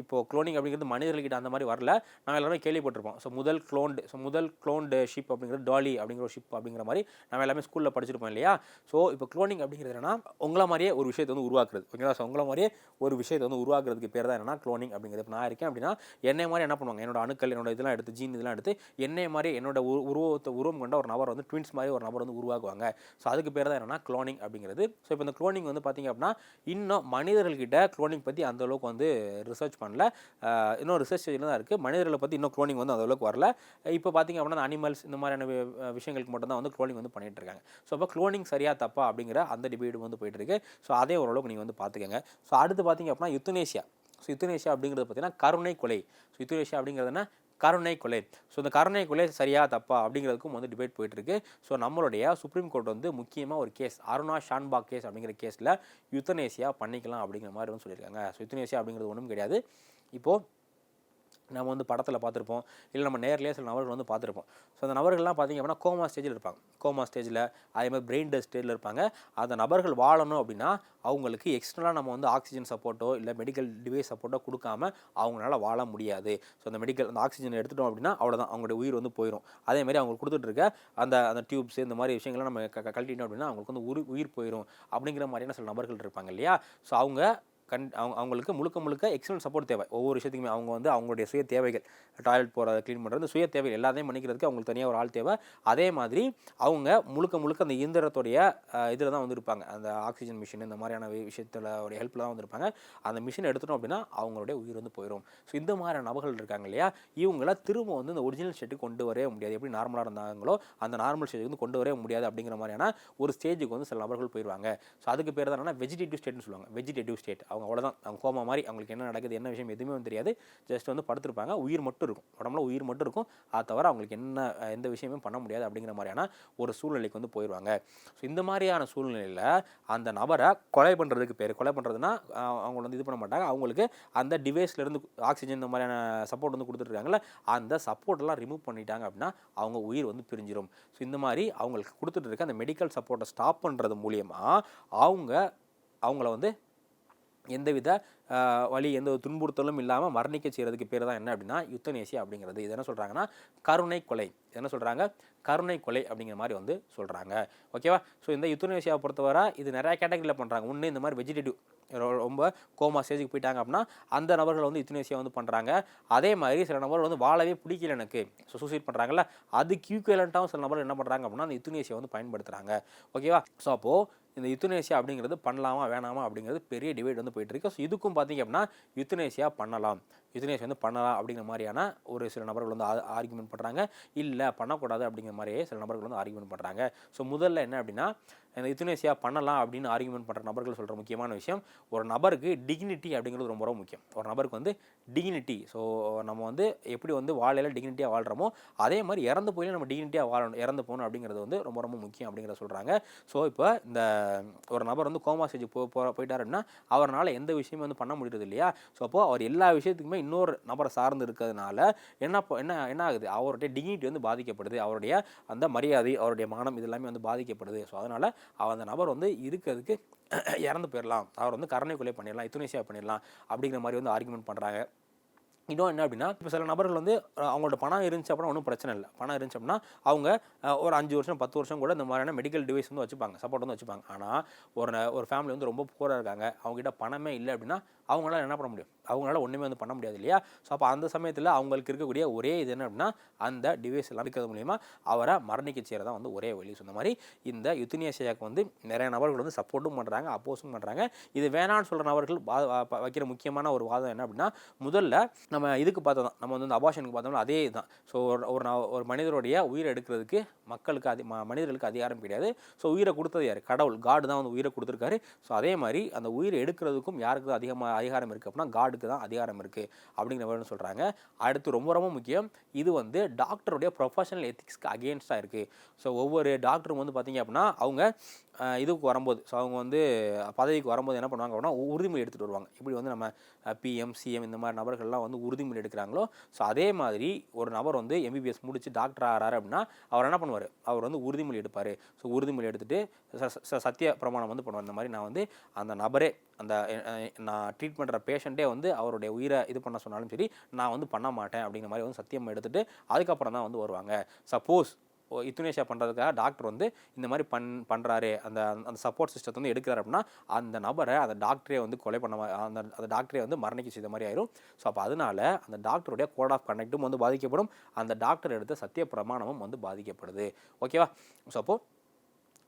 இப்போது குளோனிங் க்ளோனிங் அப்படிங்கிறது மனிதர்கள்கிட்ட அந்த மாதிரி வரல. நாங்கள் எல்லாமே கேள்விப்பட்டிருப்போம். ஸோ முதல் க்ளோன்டு ஸோ முதல் க்ளோன்டு ஷிப் அப்படிங்கிறது டாலி அப்படிங்கிற ஒரு ஷிப் அப்படிங்கிற மாதிரி நம்ம எல்லாமே ஸ்கூலில் படிச்சிருப்போம் இல்லையா? ஸோ இப்போ க்ளோனிங் அப்படிங்கிறது என்னன்னா உங்களை மாதிரியே ஒரு விஷயத்தை வந்து உருவாக்குறது. ஓகேங்களா ஸோ உங்களை மாதிரியே ஒரு விஷயத்தை வந்து உருவாக்குறதுக்கு பேர் தான் என்னன்னா க்ளோனிங் அப்படிங்கிறது. இப்போ நான் இருக்கேன் அப்படின்னா என்னை மாதிரி என்ன பண்ணுவாங்க? என்னோட அணுக்கள் என்னோட இதெல்லாம் எடுத்து ஜீன் இதெல்லாம் எடுத்து என்னை மாதிரி என்னோட உருவத்தை உருவம் கொண்ட ஒரு நபர் வந்து ட்வின்ஸ் மாதிரி ஒரு நபர் வந்து உருவாக்குவாங்க. ஸோ அதுக்கு பேர் தான் என்னன்னா க்ளோனிங் அப்படிங்கிறது. ஸோ இப்போ இந்த க்ளோனிங் வந்து பார்த்தீங்க அப்படின்னா இன்னும் மனிதர்கள்கிட்ட க்ளோனிங் பற்றி அந்தளவுக்கு வந்து ரிசர்ச் பண்ணல. இன்னும் ரிசர்ச் ஸ்டேஜில் தான் இருக்குது மனிதர்களை பற்றி இன்னும் குளோனிங் வந்து அந்த அளவுக்கு வரல. இப்போ பார்த்தீங்க அப்படின்னா அனிமல்ஸ் இந்த மாதிரியான வி- விஷயங்களுக்கு மட்டும்தான் வந்து குளோனிங் வந்து பண்ணிகிட்டு இருக்காங்க. ஸோ அப்போ குளோனிங் சரியா தப்பா அப்படிங்கிற அந்த டிபேட் வந்து போயிட்டுருக்கு ஸோ அதே ஓரளவுக்கு நீங்கள் வந்து பார்த்துக்கங்க ஸோ அடுத்து பார்த்தீங்க அப்படின்னா யுத்தனேஷியா ஸோ யுத்தனேஷியா அப்படிங்கிறது பார்த்தீங்கன்னா கருணை கொலை. ஸோ யுத்தனேஷியா அப்படிங்கிறதுனா கருணை கொலை. ஸோ இந்த கருணை கொலை சரியா தப்பா அப்படிங்கிறதுக்கும் வந்து டிபேட் போயிட்டுருக்கு. ஸோ நம்மளுடைய சுப்ரீம் கோர்ட் வந்து முக்கியமாக ஒரு கேஸ் அருணா ஷான்பாக் கேஸ் அப்படிங்கிற கேஸில் யுத்தனேசியா பண்ணிக்கலாம் அப்படிங்கிற மாதிரி வந்து சொல்லியிருக்காங்க. ஸோ யுத்தனேசியா அப்படிங்கிறது ஒன்றும் கிடையாது. இப்போது நம்ம வந்து படத்தில் பார்த்துருப்போம். இல்லை நம்ம நேர்லேயே சில நபர்கள் வந்து பார்த்துருப்போம். ஸோ அந்த நபர்கள்லாம் பார்த்தீங்க அப்படின்னா கோமா ஸ்டேஜில் இருப்பாங்க. கோமா ஸ்டேஜில் அதே மாதிரி பிரெயின் டெஸ்ட் ஸ்டேஜில் இருப்பாங்க. அந்த நபர்கள் வாழணும் அப்படின்னா அவங்களுக்கு எக்ஸ்ட்ரலாக நம்ம வந்து ஆக்சிஜன் சப்போர்ட்டோ இல்லை மெடிக்கல் டிவைஸ் சப்போர்ட்டோ கொடுக்காம அவங்களால வாழ முடியாது. ஸோ அந்த மெடிக்கல் அந்த ஆக்சிஜன் எடுத்துட்டோம் அப்படின்னா அவ்வளோதான் அவங்களுடைய உயிர் வந்து போயிடும் அதே மாதிரி அவங்களுக்கு கொடுத்துட்டு இருக்க அந்த அந்த டியூப்ஸ் இந்த மாதிரி விஷயங்கள்லாம் நம்ம க கழட்டிட்டோம் அப்படின்னா அவங்களுக்கு வந்து உயிர் உயிர் போயிடும் அப்படிங்கிற மாதிரியான சில நபர்கள் இருப்பாங்க இல்லையா? ஸோ அவங்க கண் அவங்க அவங்களுக்கு முழுக்க முழுக்க எக்ஸ்டர்னல் சப்போர்ட் தேவை. ஒவ்வொரு விஷயத்துக்குமே அவங்க வந்து அவங்களுடைய சுய தேவைகள் டாய்லெட் போகிறது க்ளீன் பண்ணுறது சுய தேவைகள் எல்லாத்தையும் பண்ணிக்கிறதுக்கு அவங்களுக்கு தனியாக ஒரு ஆள் தேவை. அதே மாதிரி அவங்க முழுக்க முழுக்க அந்த இயந்திரத்துடைய இதில் தான் வந்திருப்பாங்க. அந்த ஆக்சிஜன் மிஷின் இந்த மாதிரியான விஷயத்தில் ஒரு ஹெல்ப்பில் தான் வந்திருப்பாங்க. அந்த மிஷின் எடுத்துட்டோம் அப்படின்னா அவங்களுடைய உயிர் வந்து போயிடும் ஸோ இந்த மாதிரியான நபர்கள் இருக்காங்க இல்லையா? இவங்கள திரும்ப வந்து இந்த ஒரிஜினல் ஸ்டேட்டுக்கு கொண்டு வரவே முடியாது. எப்படி நார்மலாக இருந்தாங்களோ அந்த நார்மல் ஸ்டேஜுக்கு வந்து கொண்டு வரவே முடியாது அப்படிங்கிற மாதிரியான ஒரு ஸ்டேஜுக்கு வந்து சில நபர்கள் போயிடுவாங்க ஸோ அதுக்கு பேர் தான் என்னன்னா வெஜிடேட்டிவ் ஸ்டேட்னு சொல்லுவாங்க. வெஜிடேட்டிவ் ஸ்டேட் அவங்க அவ்வளோதான் அவங்க கோமா மாதிரி அவங்களுக்கு என்ன நடக்குது என்ன விஷயம் எதுவுமே வந்து தெரியாது. ஜஸ்ட் வந்து படுத்துருப்பாங்க. உயிர் மட்டும் இருக்கும். உடம்புல உயிர் மட்டும் இருக்கும். அதை தவிர அவங்களுக்கு என்ன எந்த விஷயமே பண்ண முடியாது அப்படிங்கிற மாதிரியான ஒரு சூழ்நிலைக்கு வந்து போயிடுவாங்க ஸோ இந்த மாதிரியான சூழ்நிலையில் அந்த நபரை கொலை பண்ணுறதுக்கு பேர் கொலை பண்ணுறதுனா அவங்க வந்து இது பண்ண மாட்டாங்க. அவங்களுக்கு அந்த டிவைஸ்லேருந்து ஆக்சிஜன் இந்த மாதிரியான சப்போர்ட் வந்து கொடுத்துட்ருக்காங்கல்ல அந்த சப்போர்ட்டெல்லாம் ரிமூவ் பண்ணிட்டாங்க அப்படின்னா அவங்க உயிர் வந்து பிரிஞ்சிடும் ஸோ இந்த மாதிரி அவங்களுக்கு கொடுத்துட்டு இருக்க அந்த மெடிக்கல் சப்போர்ட்டை ஸ்டாப் பண்ணுறது மூலியமாக அவங்க அவங்கள வந்து எந்தவித வழி எந்த ஒரு துன்புறுத்தலும் இல்லாமல் மரணிக்க செய்கிறதுக்கு பேர் தான் என்ன அப்படின்னா யுத்தனேசியா அப்படிங்கிறது. இது என்ன சொல்கிறாங்கன்னா கருணை கொலை. இது என்ன சொல்கிறாங்க கருணை கொலை அப்படிங்கிற மாதிரி வந்து சொல்கிறாங்க ஓகேவா? ஸோ இந்த யுத்தனேசியாவை பொறுத்தவரை இது நிறையா கேட்டகரியில் பண்ணுறாங்க ஒன்று இந்த மாதிரி வெஜிடேட்டிவ் ரொம்ப கோமா ஸ்டேஜுக்கு போயிட்டாங்க அப்படின்னா அந்த நபர்கள் வந்து யுத்தனேசியா வந்து பண்ணுறாங்க அதே மாதிரி சில நபர்கள் வந்து வாழவே பிடிக்கல எனக்கு. ஸோ சூசைட் பண்ணுறாங்கல்ல அது கியூக்குவலண்ட்டாகவும் சில நபர்கள் என்ன பண்ணுறாங்க அப்படின்னா அந்த யுத்தனேசியா வந்து பயன்படுத்துகிறாங்க ஓகேவா? ஸோ அப்போது இந்த யுத்தனேசியா அப்படிங்கிறது பண்ணலாமா வேணாமா அப்படிங்கிறது பெரிய டிபேட் வந்து போயிட்டு இருக்கு. ஸோ இதுக்கும் பார்த்தீங்க அப்படின்னா யுத்தனேசியா பண்ணலாம். யுத்தனேசியா வந்து பண்ணலாம் அப்படிங்கிற மாதிரியான ஒரு சில நபர்கள் வந்து ஆர்குமெண்ட் பண்ணுறாங்க இல்லை பண்ணக்கூடாது அப்படிங்கிற மாதிரியே சில நபர்கள் வந்து ஆர்குமெண்ட் பண்ணுறாங்க ஸோ முதல்ல என்ன அப்படின்னா இந்த யுத்தனேசியா பண்ணலாம் அப்படின்னு ஆர்குமெண்ட் பண்ணுற நபர்கள் சொல்கிற முக்கியமான விஷயம் ஒரு நபருக்கு டிக்னிட்டி அப்படிங்கிறது ரொம்ப ரொம்ப முக்கியம். ஒரு நபருக்கு வந்து டிக்னிட்டி ஸோ நம்ம வந்து எப்படி வந்து வாழையில் டிக்னிட்டியாக வாழ்கிறோமோ அதே மாதிரி இறந்து போய் நம்ம டிக்னிட்டியாக வாழணும் இறந்து போகணும் அப்படிங்கிறது வந்து ரொம்ப ரொம்ப முக்கியம் அப்படிங்கிறத சொல்கிறாங்க ஸோ இப்போ இந்த ஒரு நபர் வந்து கோமா ஸ்டேஜ் போ போயிட்டார் அப்படின்னா அவரால் எந்த விஷயமும் வந்து பண்ண முடியுறது இல்லையா? ஸோ அப்போது அவர் எல்லா விஷயத்துக்குமே இன்னொரு நபரை சார்ந்து இருக்கிறதுனால என்ன என்ன என்ன ஆகுது? அவருடைய டிகினிட்டி வந்து பாதிக்கப்படுது. அவருடைய அந்த மரியாதை அவருடைய மானம் இதெல்லாமே வந்து பாதிக்கப்படுது. ஸோ அதனால் அந்த நபர் வந்து இருக்கிறதுக்கு இறந்து போயிடலாம் அவர் வந்து கருணை கொலை பண்ணிடலாம் இத்துணேசியா பண்ணிடலாம் அப்படிங்கிற மாதிரி வந்து ஆர்குமெண்ட் பண்ணுறாங்க இன்னும் என்ன அப்படின்னா இப்போ சில நபர்கள் வந்து அவங்களோட பணம் இருந்துச்சு அப்படின்னா ஒன்றும் பிரச்சனை இல்லை. பணம் இருந்துச்சு அப்படின்னா அவங்க ஒரு அஞ்சு வருஷம் பத்து வருஷம் கூட இந்த மாதிரியான மெடிக்கல் டிவைஸ் வந்து வச்சுப்பாங்க சப்போர்ட் வந்து வச்சுப்பாங்க. ஆனால் ஒரு ஒரு ஃபேமிலி வந்து ரொம்ப பூராக இருக்காங்க. அவங்ககிட்ட பணமே இல்லை அப்படின்னா அவங்களால என்ன பண்ண முடியும்? அவங்களால ஒன்றுமே வந்து பண்ண முடியாது இல்லையா? ஸோ அப்போ அந்த சமயத்தில் அவங்களுக்கு இருக்கக்கூடிய ஒரே இது என்ன அப்படின்னா அந்த டிவைஸ் எல்லாம் இருக்கிறது மூலிமா அவரை மரணிக்க செய்கிறதா வந்து ஒரே வழி. சொன்ன மாதிரி இந்த யுத்தினியசையாக்கு வந்து நிறைய நபர்கள் வந்து சப்போர்ட்டும் பண்ணுறாங்க அப்போஸும் பண்ணுறாங்க இது வேணான்னு சொல்கிற நபர்கள் வைக்கிற முக்கியமான ஒரு வாதம் என்ன அப்படின்னா முதல்ல நம்ம இதுக்கு பார்த்தோம் தான். நம்ம வந்து இந்த அபாஷனுக்கு பார்த்தோம்னா அதே தான் ஸோ ஒரு ஒரு மனிதருடைய உயிரை எடுக்கிறதுக்கு மக்களுக்கு அதி ம- மனிதர்களுக்கு அதிகாரம் கிடையாது. ஸோ உயிரை கொடுத்தது யார்? கடவுள். காடு தான் வந்து உயிரை கொடுத்துருக்காரு. ஸோ அதே மாதிரி அந்த உயிரை எடுக்கிறதுக்கும் யாருக்கு அதிகமாக அதிகாரம் இருக்குது அப்படின்னா காடுக்கு தான் அதிகாரம் இருக்குது அப்படிங்கிற மாதிரி சொல்கிறாங்க அடுத்து ரொம்ப ரொம்ப முக்கியம் இது வந்து டாக்டருடைய ப்ரொஃபஷனல் எத்திக்ஸ்க்கு அகேன்ஸ்டாக இருக்குது ஸோ ஒவ்வொரு டாக்டரும் வந்து பார்த்தீங்க அப்படின்னா அவங்க இதுக்கு வரும்போது ஸோ அவங்க வந்து பதவிக்கு வரும்போது என்ன பண்ணுவாங்க அப்படின்னா உ- உறுதிமொழி எடுத்துகிட்டு வருவாங்க. இப்படி வந்து நம்ம பிஎம் சிஎம் இந்த மாதிரி நபர்கள்லாம் வந்து உறுதிமொழி எடுக்கிறாங்களோ ஸோ அதே மாதிரி ஒரு நபர் வந்து எம்பிபிஎஸ் முடித்து டாக்டர் ஆகிறாரு அப்படின்னா அவர் என்ன பண்ணுவார்? அவர் வந்து உறுதிமொழி எடுப்பார். ஸோ உறுதிமொழி எடுத்துகிட்டு ச- சத்திய பிரமாணம் வந்து பண்ணுவார். இந்த மாதிரி நான் வந்து அந்த நபரே அந்த நான் ட்ரீட் பண்ணுற பேஷண்ட்டே வந்து அவருடைய உயிரை இது பண்ண சொன்னாலும் சரி நான் வந்து பண்ண மாட்டேன் அப்படிங்கிற மாதிரி வந்து சத்தியம் எடுத்துகிட்டு அதுக்கப்புறம் தான் வந்து வருவாங்க. சப்போஸ் இத்துனேஷா பண்ணுறதுக்காக டாக்டர் வந்து இந்த மாதிரி பண் பண்ணுறாரு அந்த அந்த சப்போர்ட் சிஸ்டத்தை வந்து எடுக்கிறார் அப்படின்னா அந்த நபரை அந்த டாக்டரே வந்து கொலை பண்ண மா- அந்த அந்த டாக்டரே வந்து மரணிக்க செய்த மாதிரி ஆயிரும். ஸோ அப்போ அதனால அந்த டாக்டருடைய கோட் ஆஃப் கண்டக்ட்டும் வந்து பாதிக்கப்படும். அந்த டாக்டர் எடுத்த சத்திய பிரமாணமும் வந்து பாதிக்கப்படுது. ஓகேவா ஸோ அப்போது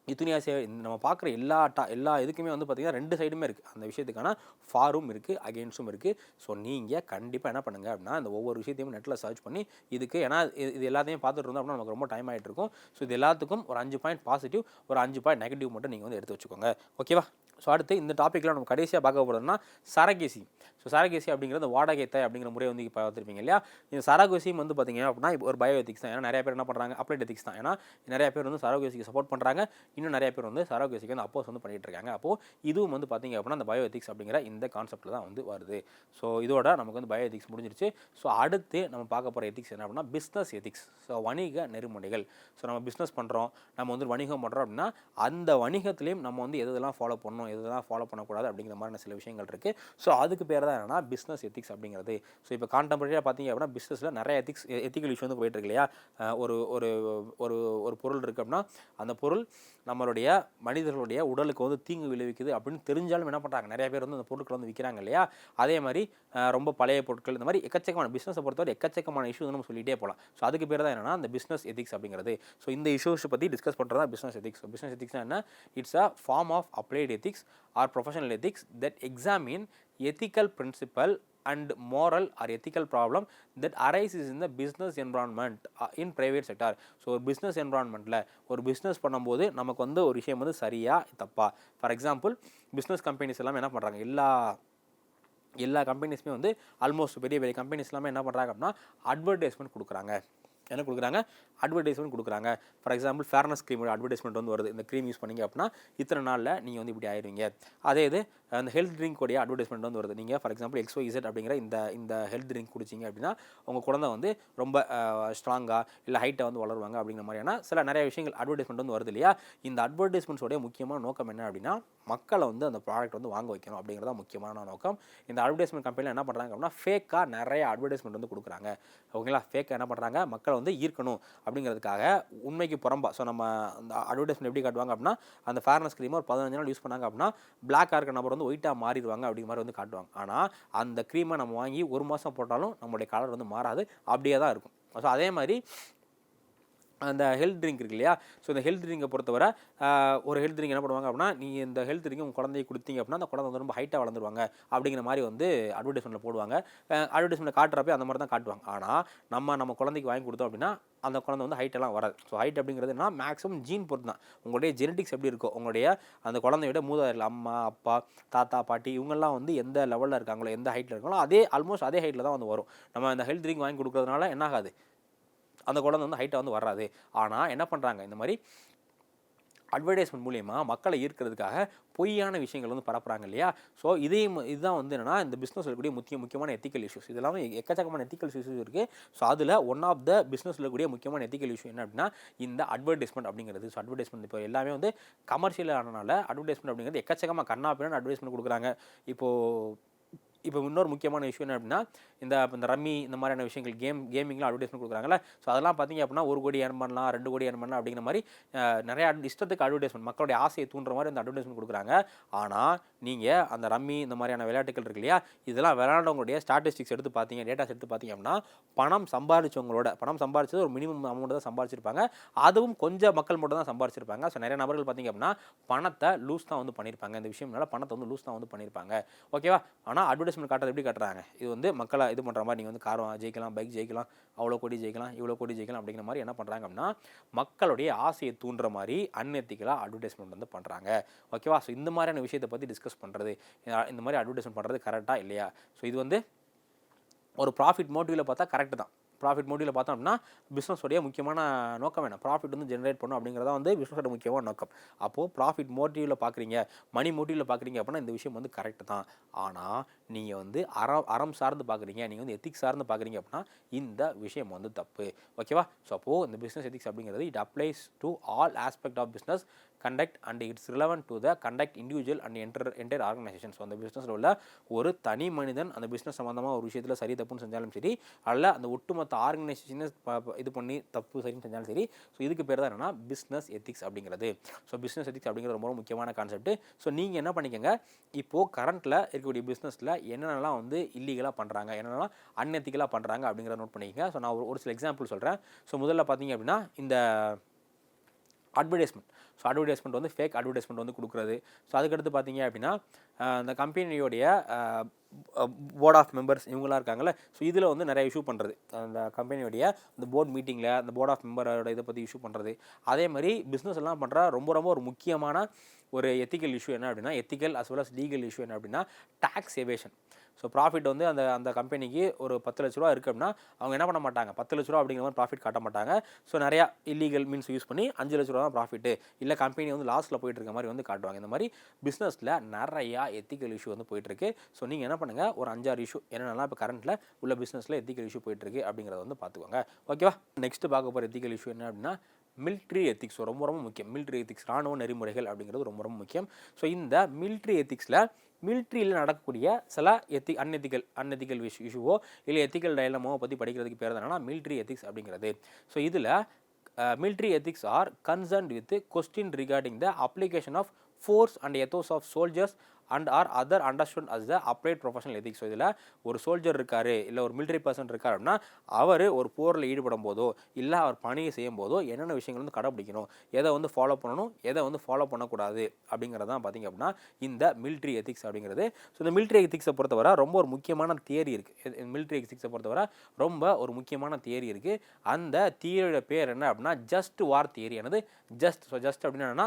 இத்துனியாசியா நம்ம பார்க்குற எல்லா டா எல்லா இதுக்குமே வந்து பார்த்திங்கன்னா ரெண்டு சைடுமே இருக்குது அந்த விஷயத்துக்கான ஃபாரும் இருக்குது அகெயின்ஸ்டும் இருக்குது ஸோ நீங்கள் கண்டிப்பாக என்ன பண்ணுங்க அப்படின்னா இந்த ஒவ்வொரு விஷயத்தையும் நெட்டில் சர்ச் பண்ணி இதுக்கு ஏன்னா இது இது எல்லாத்தையும் பார்த்துட்டு இருந்தோம் அப்படின்னா நமக்கு ரொம்ப டைம் ஆகிட்டு இருக்கும் ஸோ இது எல்லாத்துக்கும் ஒரு அஞ்சு பாயிண்ட் பாசிட்டிவ் ஒரு அஞ்சு பாயிண்ட் நெகட்டிவ் மட்டும் நீங்கள் வந்து எடுத்து வச்சுக்கோங்க. ஓகேவா ஸோ அடுத்து இந்த டாப்பிக்கில் நம்ம கடைசியாக பார்க்க போகிறதுனா சரகேசி ஸோ சரகேசி அப்படிங்கிறது வாடகை தாய் அப்படிங்கிற முறை வந்து இப்போ பார்த்துருப்பீங்க இல்லையா? இந்த சரகோசியும் வந்து பார்த்தீங்க அப்படின்னா இப்போ ஒரு பயோ எத்திக்ஸ் தான். ஏன்னா நிறைய பேர் என்ன பண்ணுறாங்க அப்ளைட் எத்திக்ஸ் தான். ஏன்னா நிறைய பேர் வந்து சரகோசிக்கு சப்போர்ட் பண்ணுறாங்க இன்னும் நிறைய பேர் வந்து சரகோசிக்கு வந்து அப்போஸ் வந்து பண்ணிகிட்டு இருக்காங்க. அப்போது இதுவும் வந்து பார்த்தீங்க அப்படின்னா அந்த பயோ எத்திக்ஸ் அப்படிங்கிற இந்த கான்செப்ட்டில் தான் வந்து வருது. ஸோ இதோட நமக்கு வந்து பயோ எத்திக்ஸ் முடிஞ்சிருச்சு. ஸோ அடுத்து நம்ம பார்க்க போகிற எத்திக்ஸ் என்ன அப்படின்னா பிஸ்னஸ் எத்திக்ஸ் ஸோ வணிக நெறிமுறைகள். ஸோ நம்ம பிஸ்னஸ் பண்ணுறோம் நம்ம வந்து வணிகம் பண்ணுறோம் அப்படின்னா அந்த வணிகத்துலேயும் நம்ம வந்து எது எதெல்லாம் ஃபாலோ பண்ணணும் எது எதெல்லாம் ஃபாலோ பண்ணக்கூடாது அப்படிங்கிற மாதிரி சில விஷயங்கள் இருக்குது ஸோ அதுக்கு பேர் தான் என்னன்னா பிஸ்னஸ் எத்திக்ஸ் அப்படிங்கிறது. ஸோ இப்போ கான்டெம்பரரியாக பார்த்தீங்க அப்படின்னா பிஸ்னஸில் நிறைய எத்திக்ஸ் எத்திக்கல் இஷ்யூ வந்து போயிட்டு இருக்கு இல்லையா? ஒரு ஒரு ஒரு ஒரு பொருள் இருக்குது அப்படின்னா அந்த பொருள் நம்மளுடைய மனிதர்களுடைய உடலுக்கு வந்து தீங்கு விளைவிக்குது அப்படின்னு தெரிஞ்சாலும் என்ன பண்ணுறாங்க நிறைய பேர் வந்து அந்த பொருட்களை வந்து விற்கிறாங்க இல்லையா? அதே மாதிரி ரொம்ப பழைய பொருட்கள் இந்த மாதிரி எக்கச்சக்கமான பிஸ்னஸை பொறுத்தவரை எக்கச்சக்கமான இஷ்யூ வந்து நம்ம சொல்லிகிட்டே போகலாம் ஸோ அதுக்கு பேர் தான் என்னன்னா அந்த பிஸ்னஸ் எத்திக்ஸ் அப்படிங்கிறது. ஸோ இந்த இஷ்யூஸை பற்றி டிஸ்கஸ் பண்ணுறது தான் பிஸ்னஸ் எத்திக்ஸ் பிஸ்னஸ் எத்திக்ஸ்னா என்ன? It's a form of applied ethics or professional ethics that examine ethical principle and moral or ethical problem that arises in the business environment uh, in private sector. So ஒரு பிஸ்னஸ் என்வரான்மெண்ட்டில் ஒரு பிஸ்னஸ் பண்ணும்போது நமக்கு வந்து ஒரு விஷயம் வந்து சரியா தப்பா? ஃபார் எக்ஸாம்பிள் பிஸ்னஸ் கம்பெனிஸ் எல்லாமே என்ன பண்ணுறாங்க எல்லா எல்லா கம்பெனிஸுமே வந்து ஆல்மோஸ்ட் பெரிய பெரிய கம்பெனிஸ் எல்லாமே என்ன பண்ணுறாங்க அப்படின்னா அட்வர்டைஸ்மெண்ட் கொடுக்குறாங்க. என்ன கொடுக்குறாங்க? அட்வர்டைஸ்மெண்ட் கொடுக்குறாங்க. ஃபார் எக்ஸாம்பிள் ஃபேர்னஸ் க்ரீமோட அட்வர்டைஸ்மெண்ட் வந்து வருது. இந்த க்ரீம் யூஸ் பண்ணிங்க அப்படின்னா இத்தனை நாளில் நீங்கள் வந்து இப்படி ஆயிடுவீங்க அதே இது அந்த ஹெல்த் ட்ரிங்க் உடைய அட்வர்டைஸ்மெண்ட் வந்து வருது. நீங்கள் ஃபார் எக்ஸாம்பிள் எக்ஸோ இசட் அப்படிங்கிற இந்த இந்த ஹெல்த் ட்ரிங்க் குடிச்சிங்க அப்படின்னா உங்கள் குழந்தை வந்து ரொம்ப ஸ்ட்ராங்காக இல்லை ஹைட்டை வந்து வளருவாங்க அப்படிங்கிற மாதிரியான சில நிறைய விஷயங்கள் அட்வர்டைஸ்மெண்ட் வந்து வருது இல்லையா? இந்த அட்வர்டைஸ்மெண்ட்ஸோடைய முக்கியமான நோக்கம் என்ன அப்படின்னா மக்களை வந்து அந்த ப்ராடக்ட் வந்து வாங்க வைக்கணும் அப்படிங்கிறதா முக்கியமான நோக்கம். இந்த அட்வர்டைஸ்மெண்ட் கம்பெனியில் என்ன பண்ணுறாங்க அப்படின்னா ஃபேக்காக நிறைய அட்வர்டைஸ்மெண்ட் வந்து கொடுக்குறாங்க. ஓகேங்களா? ஃபேக்காக என்ன பண்ணுறாங்க மக்களை வந்து ஈர்க்கணும் அப்படிங்கிறதுக்காக உண்மைக்கு புறம்பா. ஸோ நம்ம அந்த அட்வர்டைஸ்மெண்ட் எப்படி காட்டுவாங்க அப்படின்னா அந்த ஃபேர்னஸ் க்ரீமை ஒரு பதினஞ்சு நாள் யூஸ் பண்ணாங்க அப்படின்னா பிளாக்காக இருக்க நபர் வந்து ஒயிட்டாக மாறிடுவாங்க அப்படிங்கிற மாதிரி வந்து காட்டுவாங்க. ஆனால் அந்த க்ரீமை நம்ம வாங்கி ஒரு மாதம் போட்டாலும் நம்மளுடைய கலர் வந்து மாறாது அப்படியே தான் இருக்கும். ஸோ அதே மாதிரி அந்த ஹெல்த் ட்ரிங்க் இருக்கு இல்லையா? ஸோ இந்த ஹெல்த் ட்ரிங்கை பொறுத்தவரை ஒரு ஹெல்த் ட்ரிங்க் என்ன பண்ணுவாங்க அப்படின்னா நீங்கள் இந்த ஹெல்த் ட்ரிங்க் உங்கள் குழந்தைய கொடுத்தீங்க அப்படின்னா அந்த குழந்தை வந்து ரொம்ப ஹைட்டாக வளர்ந்துருவாங்க அப்படிங்கிற மாதிரி வந்து அட்வர்டைஸ்மெண்ட்டில் போடுவாங்க. அட்வர்டைஸ்மெண்ட் காட்டுறப்ப அந்த மாதிரி தான் காட்டுவாங்க. ஆனால் நம்ம நம்ம குழந்தைக்கு வாங்கி கொடுத்தோம் அப்படின்னா அந்த குழந்தை வந்து ஹைட்டெல்லாம் வராது. ஸோ ஹைட் அப்படிங்கிறது என்ன மேக்ஸிமம் ஜீன் பொறுத்து தான் உங்களுடைய ஜெனட்டிக்ஸ் எப்படி இருக்கோ உங்களுடைய அந்த குழந்தையோட மூதாதையில் அம்மா அப்பா தாத்தா பாட்டி இவங்கெல்லாம் வந்து எந்த லெவலில் இருக்காங்களோ எந்த ஹைட்டில் இருக்காங்களோ அதே ஆல்மோஸ்ட் அதே ஹைட்டில் தான் வந்து வரும். நம்ம அந்த ஹெல்த் ட்ரிங்க் வாங்கி கொடுக்கறதுனால என்ன ஆகாது? அந்த குழந்தை வந்து ஹைட்டாக வந்து வராது ஆனால் என்ன பண்ணுறாங்க இந்த மாதிரி அட்வர்டைஸ்மெண்ட் மூலயமா மக்களை ஈர்க்கிறதுக்காக பொய்யான விஷயங்கள் வந்து பரப்புகிறாங்க இல்லையா? ஸோ இதையும் இதுதான் வந்து என்னென்னா இந்த பிஸ்னஸ் இருக்கக்கூடிய முக்கிய முக்கியமான எத்திக்கல் இஷ்யூஸ் இதெல்லாம் எக்கச்சக்கமான எத்திக்கல் இஷ்யூஸ் இருக்குது ஸோ அதில் ஒன் ஆஃப் த பிஸ்னஸ் இருக்கக்கூடிய முக்கியமான எத்திக்கல் இஷ்யூ என்ன அப்படின்னா இந்த அட்வர்டைஸ்மெண்ட் அப்படிங்கிறது. ஸோ அட்வர்டைஸ்மெண்ட் இப்போ எல்லாமே வந்து கமர்ஷியல் ஆனனால அட்வர்டைஸ்மெண்ட் அப்படிங்கிறது எக்கச்சக்கமாக கண்ணா பின்னாடி அட்வர்டைஸ்மெண்ட் கொடுக்குறாங்க. இப்போது இப்போ இன்னொரு முக்கியமான விஷயம் என்ன அப்படின்னா இந்த இந்த ரம்மி இந்த மாதிரியான விஷயங்கள் கேம் கேமிங்லாம் அட்வர்டைஸ்மெண்ட் கொடுக்குறாங்கல்ல. ஸோ அதெல்லாம் பார்த்தீங்க அப்படின்னா ஒரு கோடி ஏர்ன் பண்ணலாம் ரெண்டு கோடி ஏர்ன் பண்ணலாம் அப்படிங்கிற மாதிரி நிறைய இஷ்டத்துக்கு அட்வர்டைஸ்மெண்ட் மக்களுடைய ஆசையை தூண்டுற மாதிரி இந்த அட்வர்டைஸ்மெண்ட் கொடுக்குறாங்க. ஆனால் நீங்கள் அந்த ரம்மி இந்த மாதிரியான விளையாட்டுகள் இருக்கு இல்லையா இதெல்லாம் விளையாண்டவங்களுடைய ஸ்டாட்டிஸ்டிக்ஸ் எடுத்து பார்த்தீங்க டேட்டாஸ் எடுத்து பார்த்தீங்க அப்படின்னா பணம் சம்பாதிச்சவங்களோட பணம் சம்பாதிச்சது ஒரு மினிமம் அமௌண்ட் தான் சம்பாதிச்சிருப்பாங்க. அதுவும் கொஞ்சம் மக்கள் மட்டும் தான் சம்பாதிச்சிருப்பாங்க. ஸோ நிறைய நபர்கள் பார்த்தீங்க அப்படின்னா பணத்தை லூஸ் தான் வந்து பண்ணியிருப்பாங்க இந்த விஷயம்னால பணத்தை வந்து லூஸ் தான் வந்து பண்ணியிருப்பாங்க ஓகேவா ஆனால் அட்வர்டைஸ்மெண்ட் காட்டுறது எப்படி காட்டுறாங்க? இது வந்து மக்களை இது பண்ணுற மாதிரி நீங்கள் வந்து கார் ஜெயிக்கலாம் பைக் ஜெயிக்கலாம் அவ்வளோ கோடி ஜெயிக்கலாம் இவ்வளோ கோடி ஜெயிக்கலாம் அப்படிங்கிற மாதிரி என்ன பண்ணுறாங்க அப்படின்னா மக்களுடைய ஆசையை தூண்டுற மாதிரி அன்எத்திக்கலாக அட்வர்டைஸ்மெண்ட் வந்து பண்ணுறாங்க ஓகேவா ஸோ இந்த மாதிரியான விஷயத்தை பற்றி டிஸ்கஸ் பண்ணுறது இந்த மாதிரி அட்வர்டைஸ்மெண்ட் பண்ணுறது கரெக்டாக இல்லையா? ஸோ இது வந்து ஒரு ப்ராஃபிட் மோட்டிவில் பார்த்தா கரெக்டு தான். ப்ராஃபிட் மோடியில் பார்த்தோம் அப்படின்னா பிஸ்னஸோடைய முக்கியமான நோக்கம் என்ன? ப்ராஃபிட் வந்து ஜென்ரேட் பண்ணும் அப்படிங்கிறதா வந்து பிஸ்னஸோட முக்கியமான நோக்கம். அப்போது ப்ராஃபிட் மோட்டிவில் பார்க்குறீங்க மணி மோட்டிவில் பார்க்குறீங்க அப்படின்னா இந்த விஷயம் வந்து கரெக்ட் தான். ஆனால் நீங்கள் வந்து அறம் அறம் சார்ந்து பார்க்குறீங்க நீங்கள் வந்து எத்திக்ஸ் சார்ந்து பார்க்குறீங்க அப்படின்னா இந்த விஷயம் வந்து தப்பு. ஓகேவா ஸோ அப்போது இந்த பிஸ்னஸ் எத்திக்ஸ் அப்படிங்கிறது it applies to all aspect of business conduct and it's relevant to the conduct individual and enter entire organisation so அந்த பிஸ்னஸில் உள்ள ஒரு தனி மனிதன் அந்த பிஸ்னஸ் சம்மந்தமாக ஒரு விஷயத்தில் சரி தப்புன்னு செஞ்சாலும் சரி அல்ல அந்த ஒட்டுமொத்த ஆர்கனைசேஷனை இது பண்ணி தப்பு சரின்னு செஞ்சாலும் சரி ஸோ இதுக்கு பேர் தான் என்னென்னா பிஸ்னஸ் எத்திக்ஸ் அப்படிங்கிறது. ஸோ பிஸ்னஸ் எத்திக்ஸ் அப்படிங்கிறது ரொம்ப முக்கியமான கான்செப்ட் ஸோ நீங்கள் என்ன பண்ணிக்கோங்க இப்போது கரண்ட்டில் இருக்கக்கூடிய பிஸ்னஸில் என்னென்னலாம் வந்து இல்லீகலாக பண்ணுறாங்க என்னென்னலாம் அன்எத்திக்கலாக பண்ணுறாங்க அப்படிங்கிறத நோட் பண்ணிக்கங்க. ஸோ நான் ஒரு ஒரு சில எக்ஸாம்பிள் சொல்கிறேன் ஸோ முதல்ல பார்த்தீங்க அப்படின்னா இந்த அட்வர்டைஸ்மெண்ட் ஸோ அட்வர்டைஸ்மெண்ட் வந்து ஃபேக் அட்வர்டைஸ்மெண்ட் வந்து கொடுக்குறது. ஸோ அதுக்கடுத்து பார்த்தீங்க அப்படின்னா அந்த கம்பெனியோடைய போர்ட் ஆஃப் மெம்பர்ஸ் இவங்களாம் இருக்காங்கல்ல ஸோ இதில் வந்து நிறைய இஷ்யூ பண்ணுறது அந்த கம்பெனியோடைய அந்த போர்ட் மீட்டிங்கில் அந்த போர்ட் ஆஃப் மெம்பரோட இதை பற்றி இஷ்யூ பண்ணுறது அதே மாதிரி பிஸ்னஸ் எல்லாம் பண்ணுற ரொம்ப ரொம்ப ஒரு முக்கியமான ஒரு எத்திக்கல் இஷ்யூ என்ன அப்படின்னா ethical as well as legal issue என்ன அப்படின்னா டேக்ஸ் எவேஷன் ஸோ ப்ராஃபிட் வந்து அந்த அந்த கம்பெனிக்கு ஒரு பத்து லட்ச ரூபா இருக்குது அப்படின்னா அவங்க என்ன பண்ண மாட்டாங்க? பத்து லட்ச ரூபா அப்படிங்கிற மாதிரி ப்ராஃபிட் காட்ட மாட்டாங்க. ஸோ நிறையா இல்லீகல் மீன்ஸ் யூஸ் பண்ணி அஞ்சு லட்ச ரூபா தான் ப்ராஃபிட்டு இல்லை கம்பெனி வந்து லாஸில் போயிட்டு இருக்க மாதிரி வந்து காட்டுவாங்க. இந்த மாதிரி பிஸ்னஸில் நிறையா எத்திக்கல் இஷ்யூ வந்து போயிட்டுருக்கு ஸோ நீங்கள் என்ன பண்ணுங்கள் ஒரு அஞ்சாறு இஷ்யூ என்னென்னலாம் இப்போ கரண்ட்டில் உள்ள பிஸ்னஸில் எத்திக்கல் இஷ்யூ போயிட்டுருக்கு அப்படிங்கிறத வந்து பார்த்துக்கோங்க. ஓகேவா நெக்ஸ்ட் பார்க்க போகிற எத்திக்கல் இஷ்யூ என்ன அப்படின்னா மிலிட்ரி எத்திக்ஸ் ரொம்ப ரொம்ப முக்கியம். மிலிட்ரி எத்திக்ஸ் ராணுவ நெறிமுறைகள் அப்படிங்கிறது ரொம்ப ரொம்ப முக்கியம். ஸோ இந்த மிலிட்ரி எத்திக்ஸில் மிலிட்ரியில் நடக்கக்கூடிய சில எத்தி அன்எத்திக்கல் அன்எத்திக்கல் விஷ் இஷ்யூவோ இல்லை எத்திக்கல் டைலமோ பற்றி படிக்கிறதுக்கு பேர் என்னன்னா மிலிட்ரி எத்திக்ஸ் அப்படிங்கிறது. ஸோ இதில் military ethics are concerned with question regarding the application of force and ethos of soldiers and are other understood as the applied professional ethics so இதில் ஒரு சோல்ஜர் இருக்கார் இல்லை ஒரு மிலிட்டரி பர்சன் இருக்கார் அப்படின்னா அவர் ஒரு போரில் ஈடுபடும் போதோ இல்லை அவர் பணியை செய்யும் போதோ என்னென்ன விஷயங்கள் வந்து கடைப்பிடிக்கணும் எதை வந்து ஃபாலோ பண்ணணும் எதை வந்து ஃபாலோ பண்ணக்கூடாது அப்படிங்கிறதான் பார்த்தீங்க அப்படின்னா இந்த மிலிட்ரி எத்திக்ஸ் அப்படிங்கிறது. ஸோ இந்த மிலிட்ரி எத்திக்ஸை பொறுத்தவரை ரொம்ப ஒரு முக்கியமான தியரி இருக்குது மிலிட்ரி எத்திக்ஸை பொறுத்தவரை ரொம்ப ஒரு முக்கியமான தியரி இருக்குது அந்த தியரியோட பேர் என்ன அப்படின்னா ஜஸ்ட் வார் தியரி என்னது ஜஸ்ட் ஸோ ஜஸ்ட் அப்படின்னா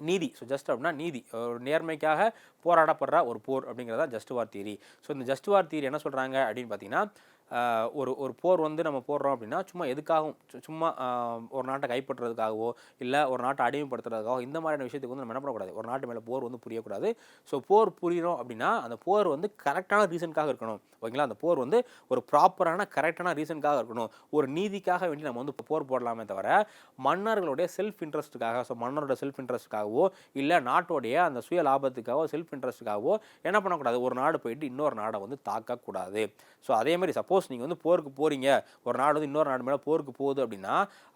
நீதி. ஸோ ஜஸ்ட் அப்படின்னா நீதி. ஒரு நேர்மைக்காக போராடப்படுற ஒரு போர் அப்படிங்கிறதா ஜஸ்ட் வார் தியரி ஸோ இந்த ஜஸ்ட் வார் தியரி என்ன சொல்கிறாங்க அப்படின்னு பார்த்தீங்கன்னா ஒரு ஒரு போர் வந்து நம்ம போடுறோம் அப்படின்னா சும்மா எதுக்காகவும் சு- சும்மா ஒரு நாட்டை கைப்பற்றுறதுக்காகவோ இல்லை ஒரு நாட்டை அடிமைப்படுத்துறதுக்காகவோ இந்த மாதிரியான விஷயத்துக்கு வந்து நம்ம என்ன பண்ணக்கூடாது? ஒரு நாட்டு மேலே போர் வந்து புரியக்கூடாது. ஸோ போர் புரியிறோம் அப்படின்னா அந்த போர் வந்து கரெக்டான ரீசனுக்காக இருக்கணும். ஓகேங்களா? அந்த போர் வந்து ஒரு ப்ராப்பரான கரெக்டான ரீசனுக்காக இருக்கணும். ஒரு நீதிக்காக வேண்டி நம்ம வந்து போர் போடலாமே தவிர மன்னர்களுடைய செல்ஃப் இன்ட்ரெஸ்ட்டுக்காக ஸோ மன்னரோட செல்ஃப் இன்ட்ரெஸ்ட்டுக்காகவோ இல்லை நாட்டோடைய அந்த சுய லாபத்துக்காகவோ செல்ஃப் இன்ட்ரெஸ்ட்டுக்காகவோ என்ன பண்ணக்கூடாது? ஒரு நாடு போயிட்டு இன்னொரு நாடை வந்து தாக்கக்கூடாது. ஸோ அதே மாதிரி சப்போஸ் நீங்கள் வந்து போருக்கு போகிறீங்க ஒரு நாடு வந்து இன்னொரு நாடு மேலே போருக்கு போகுது அப்படின்னா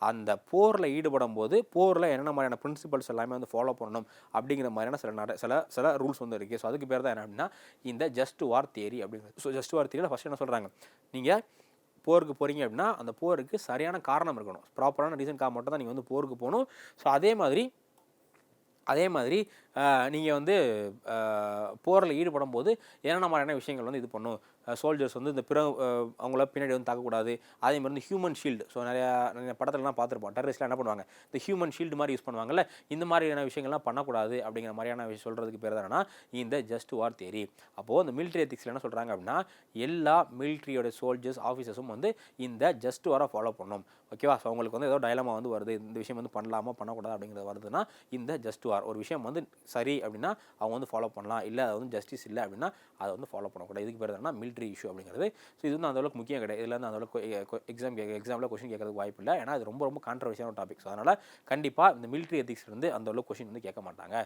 அந்த போரில் ஈடுபடும் போது போரில் என்னென்ன மாதிரியான பிரின்சிபல்ஸ் எல்லாமே வந்து ஃபாலோ பண்ணணும் அப்படிங்கிற மாதிரியான சில நட சில சில ரூல்ஸ் வந்து இருக்குது ஸோ அதுக்கு பேர் தான் என்ன அப்படின்னா இந்த ஜஸ்ட் வார் தியரி அப்படிங்கிறது ஸோ ஜஸ்ட் வார் தியரியில் ஃபஸ்ட் என்ன சொல்கிறாங்க நீங்கள் போருக்கு போகிறீங்க அப்படின்னா அந்த போருக்கு சரியான காரணம் இருக்கணும். ப்ராப்பரான ரீசன்காக மட்டும் தான் நீங்கள் வந்து போருக்கு போகணும். ஸோ அதே மாதிரி அதே மாதிரி நீங்கள் வந்து போரில் ஈடுபடும் போது என்னென்ன மாதிரியான விஷயங்கள் வந்து இது பண்ணும்? சோல்ஜர்ஸ் வந்து இந்த பிற அவங்கள பின்னாடி வந்து தாக்கக்கூடாது. அதே மாதிரி வந்து ஹியூமன் ஷீல்டு ஸோ நிறையா நிறைய படத்துலலாம் பார்த்துருப்போம். டெரரிஸ்ட்லாம் என்ன பண்ணுவாங்க? இந்த ஹியூமன் ஷீல்டு மாதிரி யூஸ் பண்ணுவாங்கல்ல? இந்த மாதிரியான விஷயங்கள்லாம் பண்ணக்கூடாது அப்படிங்கிற மாதிரியான விஷயம் சொல்கிறதுக்கு பேர் தானே இந்த ஜஸ்ட் வார் தேரி அப்போது இந்த மிலிட்ரி எத்திக்ஸில் என்ன சொல்கிறாங்க அப்படின்னா எல்லா மிலிட்ரியோட சோல்ஜர்ஸ் ஆஃபீஸர்ஸும் வந்து இந்த ஜஸ்ட் வாரை ஃபாலோ பண்ணும். ஓகேவா ஸோ அவங்களுக்கு வந்து ஏதோ டைலமா வந்து வருது. இந்த விஷயம் வந்து பண்ணலாமா பண்ணக்கூடாது அப்படிங்கிறது வருதுன்னா இந்த ஜஸ்ட் வார் ஒரு விஷயம் வந்து சரி அப்படின்னா அவங்க வந்து ஃபாலோ பண்ணலாம். இல்லை அது வந்து ஜஸ்டிஸ் இல்லை அப்படின்னா அதை வந்து ஃபாலோ பண்ணக்கூடாது. இதுக்கு பேர் என்ன மிலிட்ரி இஷ்யூ அப்படிங்கிறது. ஸோ இது வந்து அந்தளவுக்கு முக்கியம் கிடையாது. இதில் வந்து அந்த அளவுக்கு எக்ஸாம் கேட்க எக்ஸாமில் கொஸ்டின் கேட்கறதுக்கு வாய்ப்பு இல்லை. ஏன்னா அது ரொம்ப ரொம்ப கான்ட்ரவர்சியான டாபிக் ஸோ அதனால் கண்டிப்பாக இந்த மிலிட்ரி எத்திக்ஸ் வந்து அந்த அளவுக்கு கொஸ்டின் வந்து கேட்க மாட்டாங்க.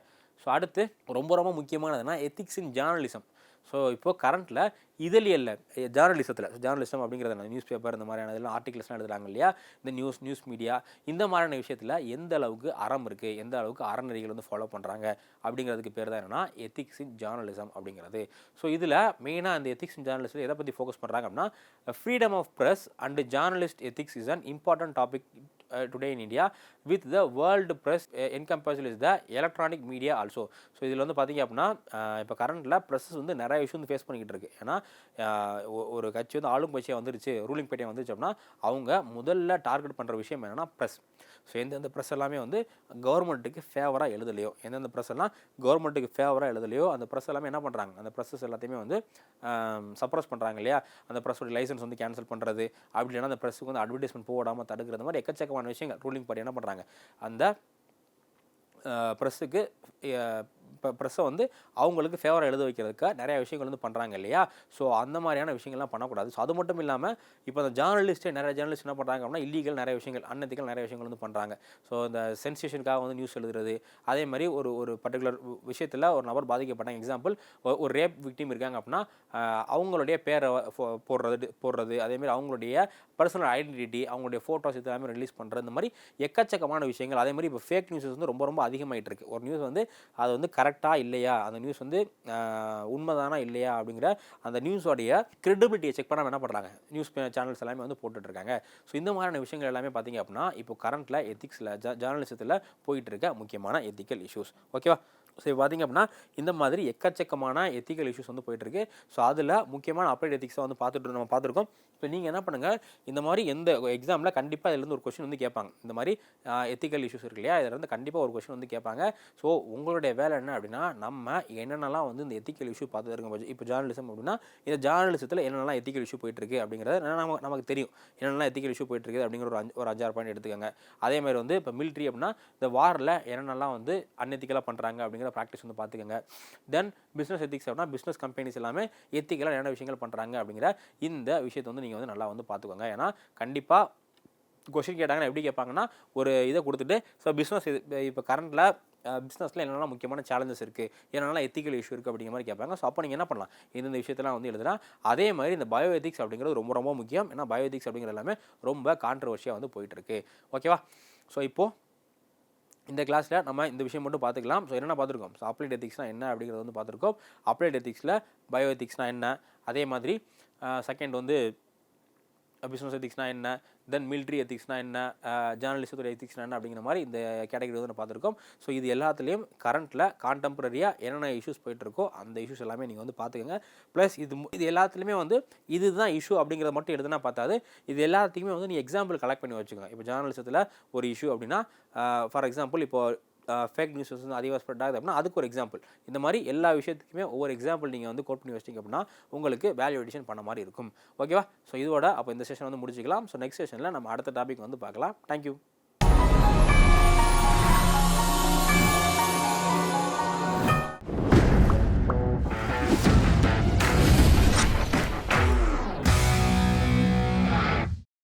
ஸோ அடுத்து ரொம்ப ரொம்ப முக்கியமானதுன்னா எத்திக்ஸ் இன் ஜேர்னலிசம் ஸோ இப்போ கரண்ட்டில் இதழியல்ல ஜேர்னலிசத்தில் ஜேர்னலிசம் அப்படிங்கிறது நியூஸ் பேப்பர் இந்த மாதிரியான இதெல்லாம் ஆர்டிகல்ஸ்லாம் எழுதுறாங்க இல்லையா? இந்த நியூஸ் நியூஸ் மீடியா இந்த மாதிரியான விஷயத்தில் எந்த அளவுக்கு அறம் இருக்குது எந்த அளவுக்கு அறநெறிகள் வந்து ஃபாலோ பண்ணுறாங்க அப்படிங்கிறதுக்கு பேர் தான் என்னென்னா எத்திக்ஸ் இன் ஜேர்னலிசம் அப்படிங்கிறது. ஸோ இதில் மெயினாக அந்த எத்திக்ஸ் இன் ஜேர்னலிஸ்ட் எதை பற்றி ஃபோக்கஸ் பண்ணுறாங்க அப்படின்னா freedom of press and journalist ethics is an important topic today in India with the world press in compulsion is the electronic media also so இதில் வந்து பார்த்தீங்க அப்படின்னா இப்போ கரண்ட்டில் ப்ரெஸ்ஸஸ் வந்து நிறைய இஷ்யூ வந்து ஃபேஸ் பண்ணிக்கிட்டு இருக்குது ஏன்னா uh, ஒரு கட்சி வந்து ஆளும் கட்சியாக வந்துருச்சு ரூலிங் பேட்டியாக வந்துருச்சு அப்படின்னா அவங்க முதல்ல டார்கெட் பண்ணுற விஷயம் என்னென்னா ப்ரெஸ் ஸோ எந்தெந்த ப்ரெஸ் எல்லாமே வந்து கவர்மெண்ட்டுக்கு ஃபேவராக எழுதலையோ எந்தெந்த ப்ரெஸ் எல்லாம் கவர்மெண்ட்டுக்கு ஃபேவராக எழுதலையோ அந்த ப்ரெஸ் எல்லாமே என்ன பண்ணுறாங்க அந்த ப்ரெஸ்ஸஸ் எல்லாத்தையுமே வந்து சப்ரஸ் பண்ணுறாங்க இல்லையா? அந்த ப்ரெஸ்ஸோட லைசன்ஸ் வந்து கேன்சல் பண்ணுறது அப்படி இல்லைன்னா அந்த ப்ரெஸ்ஸுக்கு வந்து அட்வர்டைஸ்மெண்ட் போடாமல் தடுக்கிறது மாதிரி எக்கச்சக்கமான விஷயங்கள் ரூலிங் பார்ட்டி என்ன பண்ணுறாங்க அந்த ப்ரெஸ்ஸுக்கு இப்போ ப்ரெஸ்ஸை வந்து அவங்களுக்கு ஃபேவராக எழுத வைக்கிறதுக்காக நிறைய விஷயங்கள் வந்து பண்ணுறாங்க இல்லையா? ஸோ அந்த மாதிரியான விஷயங்கள்லாம் பண்ணக்கூடாது. ஸோ அது மட்டும் இல்லாமல் இப்போ அந்த ஜேர்னலிஸ்ட்டே நிறைய ஜேர்னலிஸ்ட் என்ன பண்ணுறாங்க அப்படின்னா இல்லீகல் நிறைய விஷயங்கள் அன்னதிகள் நிறைய விஷயங்கள் வந்து பண்ணுறாங்க ஸோ இந்த சென்சேஷனுக்காக வந்து நியூஸ் எழுதுறது அதே மாதிரி ஒரு ஒரு பர்டிகுலர் விஷயத்தில் ஒரு நபர் பாதிக்கப்பட்டாங்க. எக்ஸாம்பிள் ஒரு ரேப் விக்டிம் இருக்காங்க அப்படின்னா அவங்களுடைய பேரை போடுறது போடுறது அதேமாதிரி அவங்களுடைய பர்சனல் ஐடென்டிட்டி அவங்களுடைய ஃபோட்டோஸ் இது எல்லாமே ரிலீஸ் பண்ணுறது இந்த மாதிரி எக்கச்சக்கமான விஷயங்கள் அதே மாதிரி இப்போ ஃபேக் நியூஸஸ் வந்து ரொம்ப ரொம்ப அதிகமாயிட்டு இருக்கு ஒரு நியூஸ் வந்து அது வந்து கரெக்டாக இல்லையா? அந்த நியூஸ் வந்து உண்மைதானா இல்லையா? அப்படிங்கிற அந்த நியூஸோடைய கிரெடிபிலிட்டியை செக் பண்ணால் என்ன பண்ணுறாங்க நியூஸ் சேனல்ஸ் எல்லாமே வந்து போட்டுட்ருக்காங்க. ஸோ இந்த மாதிரியான விஷயங்கள் எல்லாமே பார்த்தீங்க அப்படின்னா இப்போ கரண்ட்டில் எத்திக்ஸில் ஜ ஜேர்னலிசத்தில் போயிட்டு இருக்க முக்கியமான எத்திக்கல் இஷ்யூஸ் ஓகேவா ஸோ இப்போ பார்த்தீங்க அப்படின்னா இந்த மாதிரி எக்கச்சக்கமான எத்திக்கல் இஷ்யூஸ் வந்து போயிட்டுருக்கு. ஸோ அதில் முக்கியமான அப்ளைட் எத்திக்ஸை வந்து பார்த்துட்டு நம்ம பார்த்துருக்கோம். இப்போ நீங்கள் என்ன பண்ணுங்கள் இந்த மாதிரி எந்த எக்ஸாமில் கண்டிப்பாக இதுலேருந்து ஒரு கொஷின் வந்து கேட்பாங்க. இந்த மாதிரி எத்திக்கல் இஷ்யூஸ் இருக்கு இல்லையா? இதில் வந்து கண்டிப்பாக ஒரு கொஸ்டின் வந்து கேட்பாங்க. ஸோ உங்களுடைய வேலை என்ன அப்படின்னா நம்ம என்னென்னலாம் வந்து இந்த எத்திக்கல் இஷ்யூ பார்த்து இருக்க இப்போ ஜேர்னலிசம் அப்படின்னா இந்த ஜேர்னலிசத்தில் என்னென்னலாம் எத்திக்கல் இஷ்யூ போயிட்டுருக்கு அப்படிங்கிறத நம்ம நமக்கு தெரியும். என்னென்னலாம் எத்திக்கல் இஷ்யூ போயிட்டு இருக்குது அப்படிங்கிற ஒரு அஞ்சு ஒரு அஞ்சாறு பாயிண்ட் எடுத்துக்கோங்க. அதே மாதிரி வந்து இப்போ மிலிட்ரி அப்படின்னா இந்த வாரில் என்னென்னலாம் வந்து அன்எத்திக்கலாக பண்ணுறாங்க அப்படிங்கிற ப்ராக்டிஸ் வந்து பார்த்துக்கோங்க. தென் பிஸ்னஸ் எத்திக்ஸ் அப்படின்னா பிஸ்னஸ் கம்பெனிஸ் எல்லாமே எத்திக்கலாக என்னென்ன விஷயங்கள் பண்ணுறாங்க அப்படிங்கிற இந்த விஷயத்தை வந்து நீங்கள் வந்து நல்லா வந்து பார்த்துக்கோங்க. ஏன்னா கண்டிப்பாக கொஷின் கேட்டாங்கன்னா எப்படி கேட்பாங்கன்னா ஒரு இதை கொடுத்துட்டு ஸோ பிஸ்னஸ் இது இப்போ கரண்ட்டில் பிஸ்னஸில் என்னென்ன முக்கியமான சேலஞ்சஸ் இருக்குது என்னென்னலாம் எத்திக்கல் இஷ்யூ இருக்குது அப்படிங்கிற மாதிரி கேட்பாங்க. ஸோ அப்போ நீங்கள் என்ன பண்ணலாம்? இந்த விஷயத்தெல்லாம் வந்து எழுதுனா அதே மாதிரி இந்த பயோ எத்திக்ஸ் அப்படிங்கிறது ரொம்ப ரொம்ப முக்கியம். ஏன்னா பயோ எத்திக்ஸ் அப்படிங்கிறது எல்லாமே ரொம்ப கான்ட்ரவர்ஷியாக வந்து போயிட்டுருக்கு ஓகேவா ஸோ இப்போது இந்த கிளாஸில் நம்ம இந்த விஷயம் மட்டும் பார்த்துக்கலாம். ஸோ என்னென்ன பார்த்துருக்கோம்? ஸோ அப்ளைட் எத்திக்ஸ்னால் என்ன அப்படிங்கிறத வந்து பார்த்துருக்கோம். அப்ளைட் எத்திக்ஸில் பயோ எத்திக்ஸ்னால் என்ன? அதே மாதிரி செகண்ட் வந்து பிஸ்னஸ் எத்திக்ஸ்னால் என்ன? தென் மிலிட்ரி எத்திக்ஸ்னால் என்ன? ஜேர்னலிசத்தோட எத்திக்ஸ்னால் என்ன அப்படிங்கிற மாதிரி இந்த கேட்டகரி வந்து பார்த்துருக்கோம். ஸோ இது எல்லாத்துலேயும் கரண்ட்டில் கான்டெம்பரரியாக என்னென்ன இஷ்யூஸ் போயிட்டுருக்கோ அந்த இஷ்யூஸ் எல்லாமே நீங்கள் வந்து பார்த்துக்கோங்க. ப்ளஸ் இது இது எல்லாத்துலேயுமே வந்து இதுதான் இஷ்யூ அப்படிங்கிறத மட்டும் எழுதுனா பார்த்தாது. இது எல்லாத்தையுமே வந்து நீ எக்ஸாம்பிள் கலெக்ட் பண்ணி வச்சுக்கோங்க. இப்போ ஜேர்னலிசத்தில் ஒரு இஷ்யூ அப்படின்னா ஃபார் எக்ஸாம்பிள் இப்போ ஃபேக் நியூஸ் வந்து அதிகமாக ஸ்ப்ரெட் ஆகுது அப்படின்னா அதுக்கு ஒரு எக்ஸாம்பிள் இந்த மாதிரி எல்லா விஷயத்துக்குமே ஒவ்வொரு எக்ஸாம்பிள் நீங்கள் வந்து கோட் பண்ணி வச்சிங்க அப்படின்னா உங்களுக்கு வேல்யூ எடிஷன் பண்ண மாதிரி இருக்கும். ஓகேவா ஸோ இதோட அப்போ இந்த செஷன் வந்து முடிச்சுக்கலாம். ஸோ நெக்ஸ்ட் செஷனில் நம்ம அடுத்த டாபிக் வந்து பார்க்கலாம். தேங்க்யூ